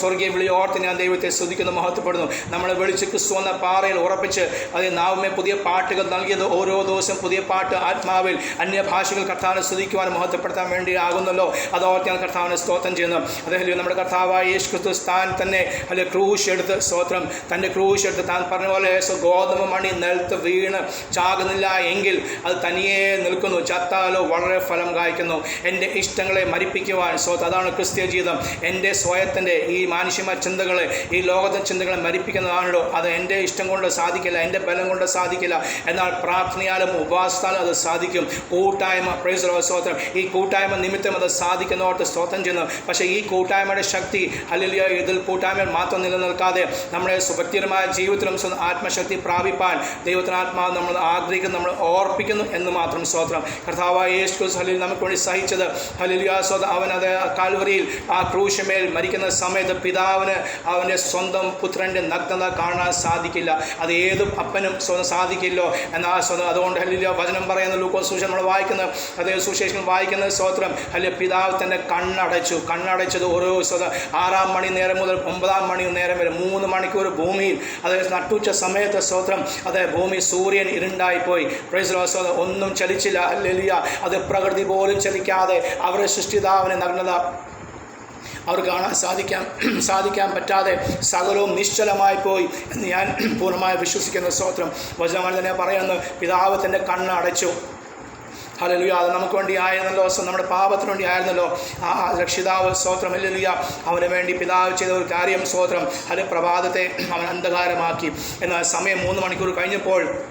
Speaker 4: സ്വർഗീയ വിളി ഓർത്ത് ഞാൻ ദൈവത്തെ സ്തുതിക്കുന്നു മഹത്വപ്പെടുന്നു. നമ്മളെ വിളിച്ച് ക്രിസ്തു എന്ന പാറയിൽ ഉറപ്പിച്ച് അത് നാവുമേ പുതിയ പാട്ടുകൾ നൽകിയത്. ഓരോ ദിവസം പുതിയ പാട്ട് ആത്മാവിൽ അന്യഭാഷകൾ കർത്താവിനെ സ്തുതിക്കുവാൻ മഹത്വപ്പെടുത്താൻ വേണ്ടി ആകുന്നല്ലോ. അതോർത്ത് ഞാൻ കർത്താവിനെ സ്തോത്രം ചെയ്യുന്നു. അദ്ദേഹം നമ്മുടെ കർത്താവായ യേശു ക്രിസ്തു താൻ തന്നെ അല്ലെ ക്രൂശ് എടുത്ത് സ്തോത്രം. തന്റെ ക്രൂശ് എടുത്ത് താൻ പറഞ്ഞ പോലെ യേശു ഗോതമ്പ് മണി നിലത്ത് വീണ് ചാകുന്നില്ല എങ്കിൽ അത് തനിയെ നിൽക്കുന്നു. ചത്താലോ വളരെ ഫലം കായ്ക്കുന്നു. എന്റെ ഇഷ്ടങ്ങളെ മരിപ്പിക്കുവാൻ സ്വത്ത് അതാണ് ക്രിസ്ത്യ ജീവിതം. എന്റെ സ്വയത്തിന്റെ ഈ മാനുഷ്യമായ ചിന്തകളെ ഈ ലോകത്തെ ചിന്തകളെ മരിപ്പിക്കുന്നതാണല്ലോ. അത് എന്റെ ഇഷ്ടം കൊണ്ട് സാധിക്കില്ല എന്റെ ബലം കൊണ്ട് സാധിക്കില്ല. എന്നാൽ പ്രാർത്ഥനയാലും ഉപവാസത്താലും അത് സാധിക്കും. കൂട്ടായ്മ പ്രൈസ് സ്തോത്രം. ഈ കൂട്ടായ്മ നിമിത്തം അത് സാധിക്കുന്നവർക്ക് സ്തോത്രം ചെയ്യുന്നു പക്ഷേ ഈ കൂട്ടായ്മയുടെ ശക്തി അല്ലെങ്കിൽ ഇതിൽ കൂട്ടായ്മയിൽ മാത്രം നിലനിൽക്കാതെ നമ്മുടെ സുഭക്തിപരമായ ജീവിതത്തിലും ആത്മശക്തി പ്രാപിപ്പാൻ ദൈവത്തിനാത്മാവ് നമ്മൾ ആഗ്രഹിക്കുന്നു നമ്മൾ ഓർപ്പിക്കുന്നു എന്ന് മാത്രം സ്തോത്രം. കർത്താവായ യേശു ഹലിൽ നമുക്ക് വേണ്ടി സഹിച്ചത്. ഹലിലിയ സ്വത അവൻ അത് കാൽവരിയിൽ ആ ക്രൂശമേൽ മരിക്കുന്ന സമയത്ത് പിതാവിന് അവന്റെ സ്വന്തം പുത്രന്റെ നഗ്നത കാണാൻ സാധിക്കില്ല. അത് ഏതും അപ്പനും സ്വന്തം സാധിക്കില്ലോ എന്നാൽ സ്വന്തം അതുകൊണ്ട് ഹലിലിയ വചനം പറയുന്ന. ലൂക്കോ സുശേഷം നമ്മൾ വായിക്കുന്നത് അതേ സുശേഷം വായിക്കുന്ന സ്തോത്രം. അല്ലെ പിതാവ് തന്റെ കണ്ണടച്ചു. കണ്ണടച്ചത് ഓരോ സ്വതം ആറാം മണി നേരം മുതൽ ഒമ്പതാം മണി നേരം വരെ മൂന്ന് മണിക്കൂർ ഭൂമിയിൽ. അതായത് നട്ടുച്ച സമയത്തെ സ്തോത്രം. അതെ ഭൂമി സൂര്യൻ ഇരുണ്ടായിപ്പോയി. പ്രൈസ് സ്വതം ഒന്നും ചലിച്ചില്ല. അല്ലെലിയ അത് പ്രകൃതി പോലും ചലിക്കാതെ അവരുടെ സൃഷ്ടിതാവിനെ നഗ്നത അവർ കാണാൻ സാധിക്കാൻ സാധിക്കാൻ പറ്റാതെ സകലവും നിശ്ചലമായി പോയി എന്ന് ഞാൻ പൂർണമായി വിശ്വസിക്കുന്ന സ്തോത്രം. വചനങ്ങൾ തന്നെ പറയുന്നു പിതാവ് തന്റെ കണ്ണ് അടച്ചു. ഹലലുയ അത് നമുക്ക് വേണ്ടി ആയിരുന്നല്ലോ. നമ്മുടെ പാപത്തിന് വേണ്ടി ആയിരുന്നല്ലോ. ആ രക്ഷിതാവ് സ്തോത്രം. ഹല്ലേലൂയ. അവന് വേണ്ടി പിതാവ് ചെയ്ത ഒരു കാര്യം സ്തോത്രം. അത് പ്രഭാതത്തെ അവൻ അന്ധകാരമാക്കി. എന്നാൽ സമയം മൂന്ന് മണിക്കൂർ കഴിഞ്ഞപ്പോൾ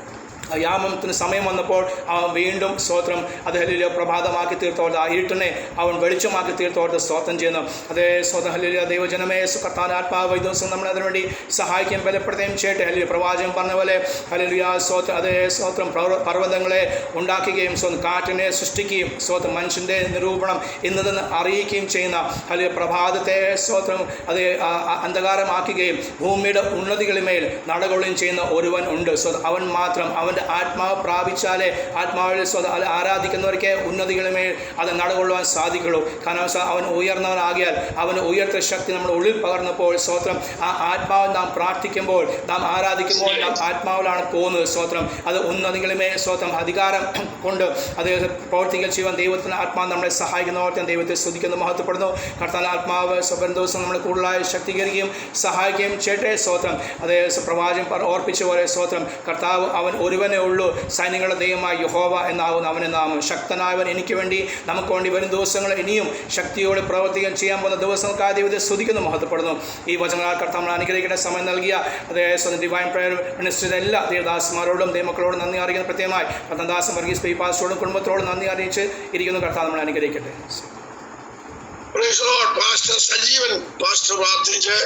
Speaker 4: യാമത്തിന് സമയം വന്നപ്പോൾ അവൻ വീണ്ടും സ്തോത്രം അത് ഹലിയ പ്രഭാതമാക്കി തീർത്തോട്ട് ആ ഇരുട്ടിനെ അവൻ വെളിച്ചമാക്കി തീർത്തോട്ട് സ്തോത്രം ചെയ്യുന്നു. അതേ സ്വതം ഹലിയ ദൈവജനമേ കർത്താൻ ആത്മാവ് ദിവസം നമ്മൾ അതിനുവേണ്ടി സഹായിക്കുകയും ബലപ്പെടുത്തുകയും ചെയ്യട്ടെ. ഹലിയ പ്രവാചകൻ പറഞ്ഞ പോലെ ഹലിയ സ്തോത്രം അതേ പർവ- പർവതങ്ങളെ ഉണ്ടാക്കുകയും സ്വന്തം കാറ്റിനെ സൃഷ്ടിക്കുകയും സ്വന്തം മനുഷ്യന്റെ നിരൂപണം ഇന്നതെന്ന് അറിയിക്കുകയും ചെയ്യുന്ന ഹലിയ പ്രഭാതത്തെ സ്തോത്രം അത് അന്ധകാരമാക്കുകയും ഭൂമിയുടെ ഉന്നതികളിമേൽ നടകൊള്ളുകയും ചെയ്യുന്ന ഒരുവൻ ഉണ്ട്. സ്വ അവൻ മാത്രം അവന്റെ ആത്മാവ് പ്രാപിച്ചാലേ ആത്മാവിൽ ആരാധിക്കുന്നവർക്ക് ഉന്നതികളുമേൽ അത് നടകൊള്ളുവാൻ സാധിക്കുള്ളൂ. കാരണം അവൻ ഉയർന്നവനാകിയാൽ അവന് ഉയർത്ത ശക്തി നമ്മുടെ ഉള്ളിൽ പകർന്നപ്പോൾ സ്വോത്രം ആ ആത്മാവ് നാം പ്രാർത്ഥിക്കുമ്പോൾ നാം ആരാധിക്കുമ്പോൾ നാം ആത്മാവിലാണ് പോകുന്നത് സ്വോത്രം അത് ഉന്നതികളുമേ സ്വോത്രം അധികാരം കൊണ്ട് അത് പ്രവർത്തിക്കൽ ചെയ്യുവാൻ ദൈവത്തിന് ആത്മാവ് നമ്മളെ സഹായിക്കുന്ന ഓർത്തം ദൈവത്തെ സ്തുതിക്കുന്നു മഹത്വപ്പെടുന്നു. കർത്താൻ ആത്മാവ് സ്വപ്ന ദിവസം നമ്മളെ കൂടുതലായി ശക്തീകരിക്കുകയും സഹായിക്കുകയും ചെയ്യട്ടെ സ്വോത്രം അതേ പ്രവാചകൻ പറ- ഓർപ്പിച്ച പോലെ സ്വോത്രം കർത്താവ് അവൻ ഒരുവൻ ഒരുവനേ ഉള്ളൂ. സൈന്യങ്ങളുടെ ദൈവമായ യഹോവ എന്നാകുന്ന അവനെ നാമം. ശക്തനായവൻ എനിക്ക് വേണ്ടി നമുക്ക് വേണ്ടി വരും ദിവസങ്ങൾ ഇനിയും ശക്തിയോടെ പ്രവർത്തിക്കാൻ ചെയ്യാൻ പോകുന്ന ദിവസങ്ങൾക്കായ ദൈവത്തെ സ്തുതിക്കുന്നു മഹത്വപ്പെടുന്നു. ഈ വചനങ്ങളാൽ കർത്താവ് നമ്മൾ അനുഗ്രഹിക്കേണ്ട സമയം നൽകിയ അതേ ഡിവൈൻ പ്രയർ മിനിസ്റ്റർ എല്ലാ ദേവദാസന്മാരോടും ദൈവമക്കളോടും നന്ദി അറിയിക്കുന്ന. പ്രത്യേകമായി കർത്തദാസൻ വർഗീസ് പീപാസ്റ്റോടും കുടുംബത്തോടും നന്ദി അറിയിച്ച് ഇരിക്കുന്നു കർത്താവ് നമ്മൾ അനുഗ്രഹിക്കട്ടെ.
Speaker 1: സജീവൻ പാസ്റ്റർ പ്രാർത്ഥിച്ച്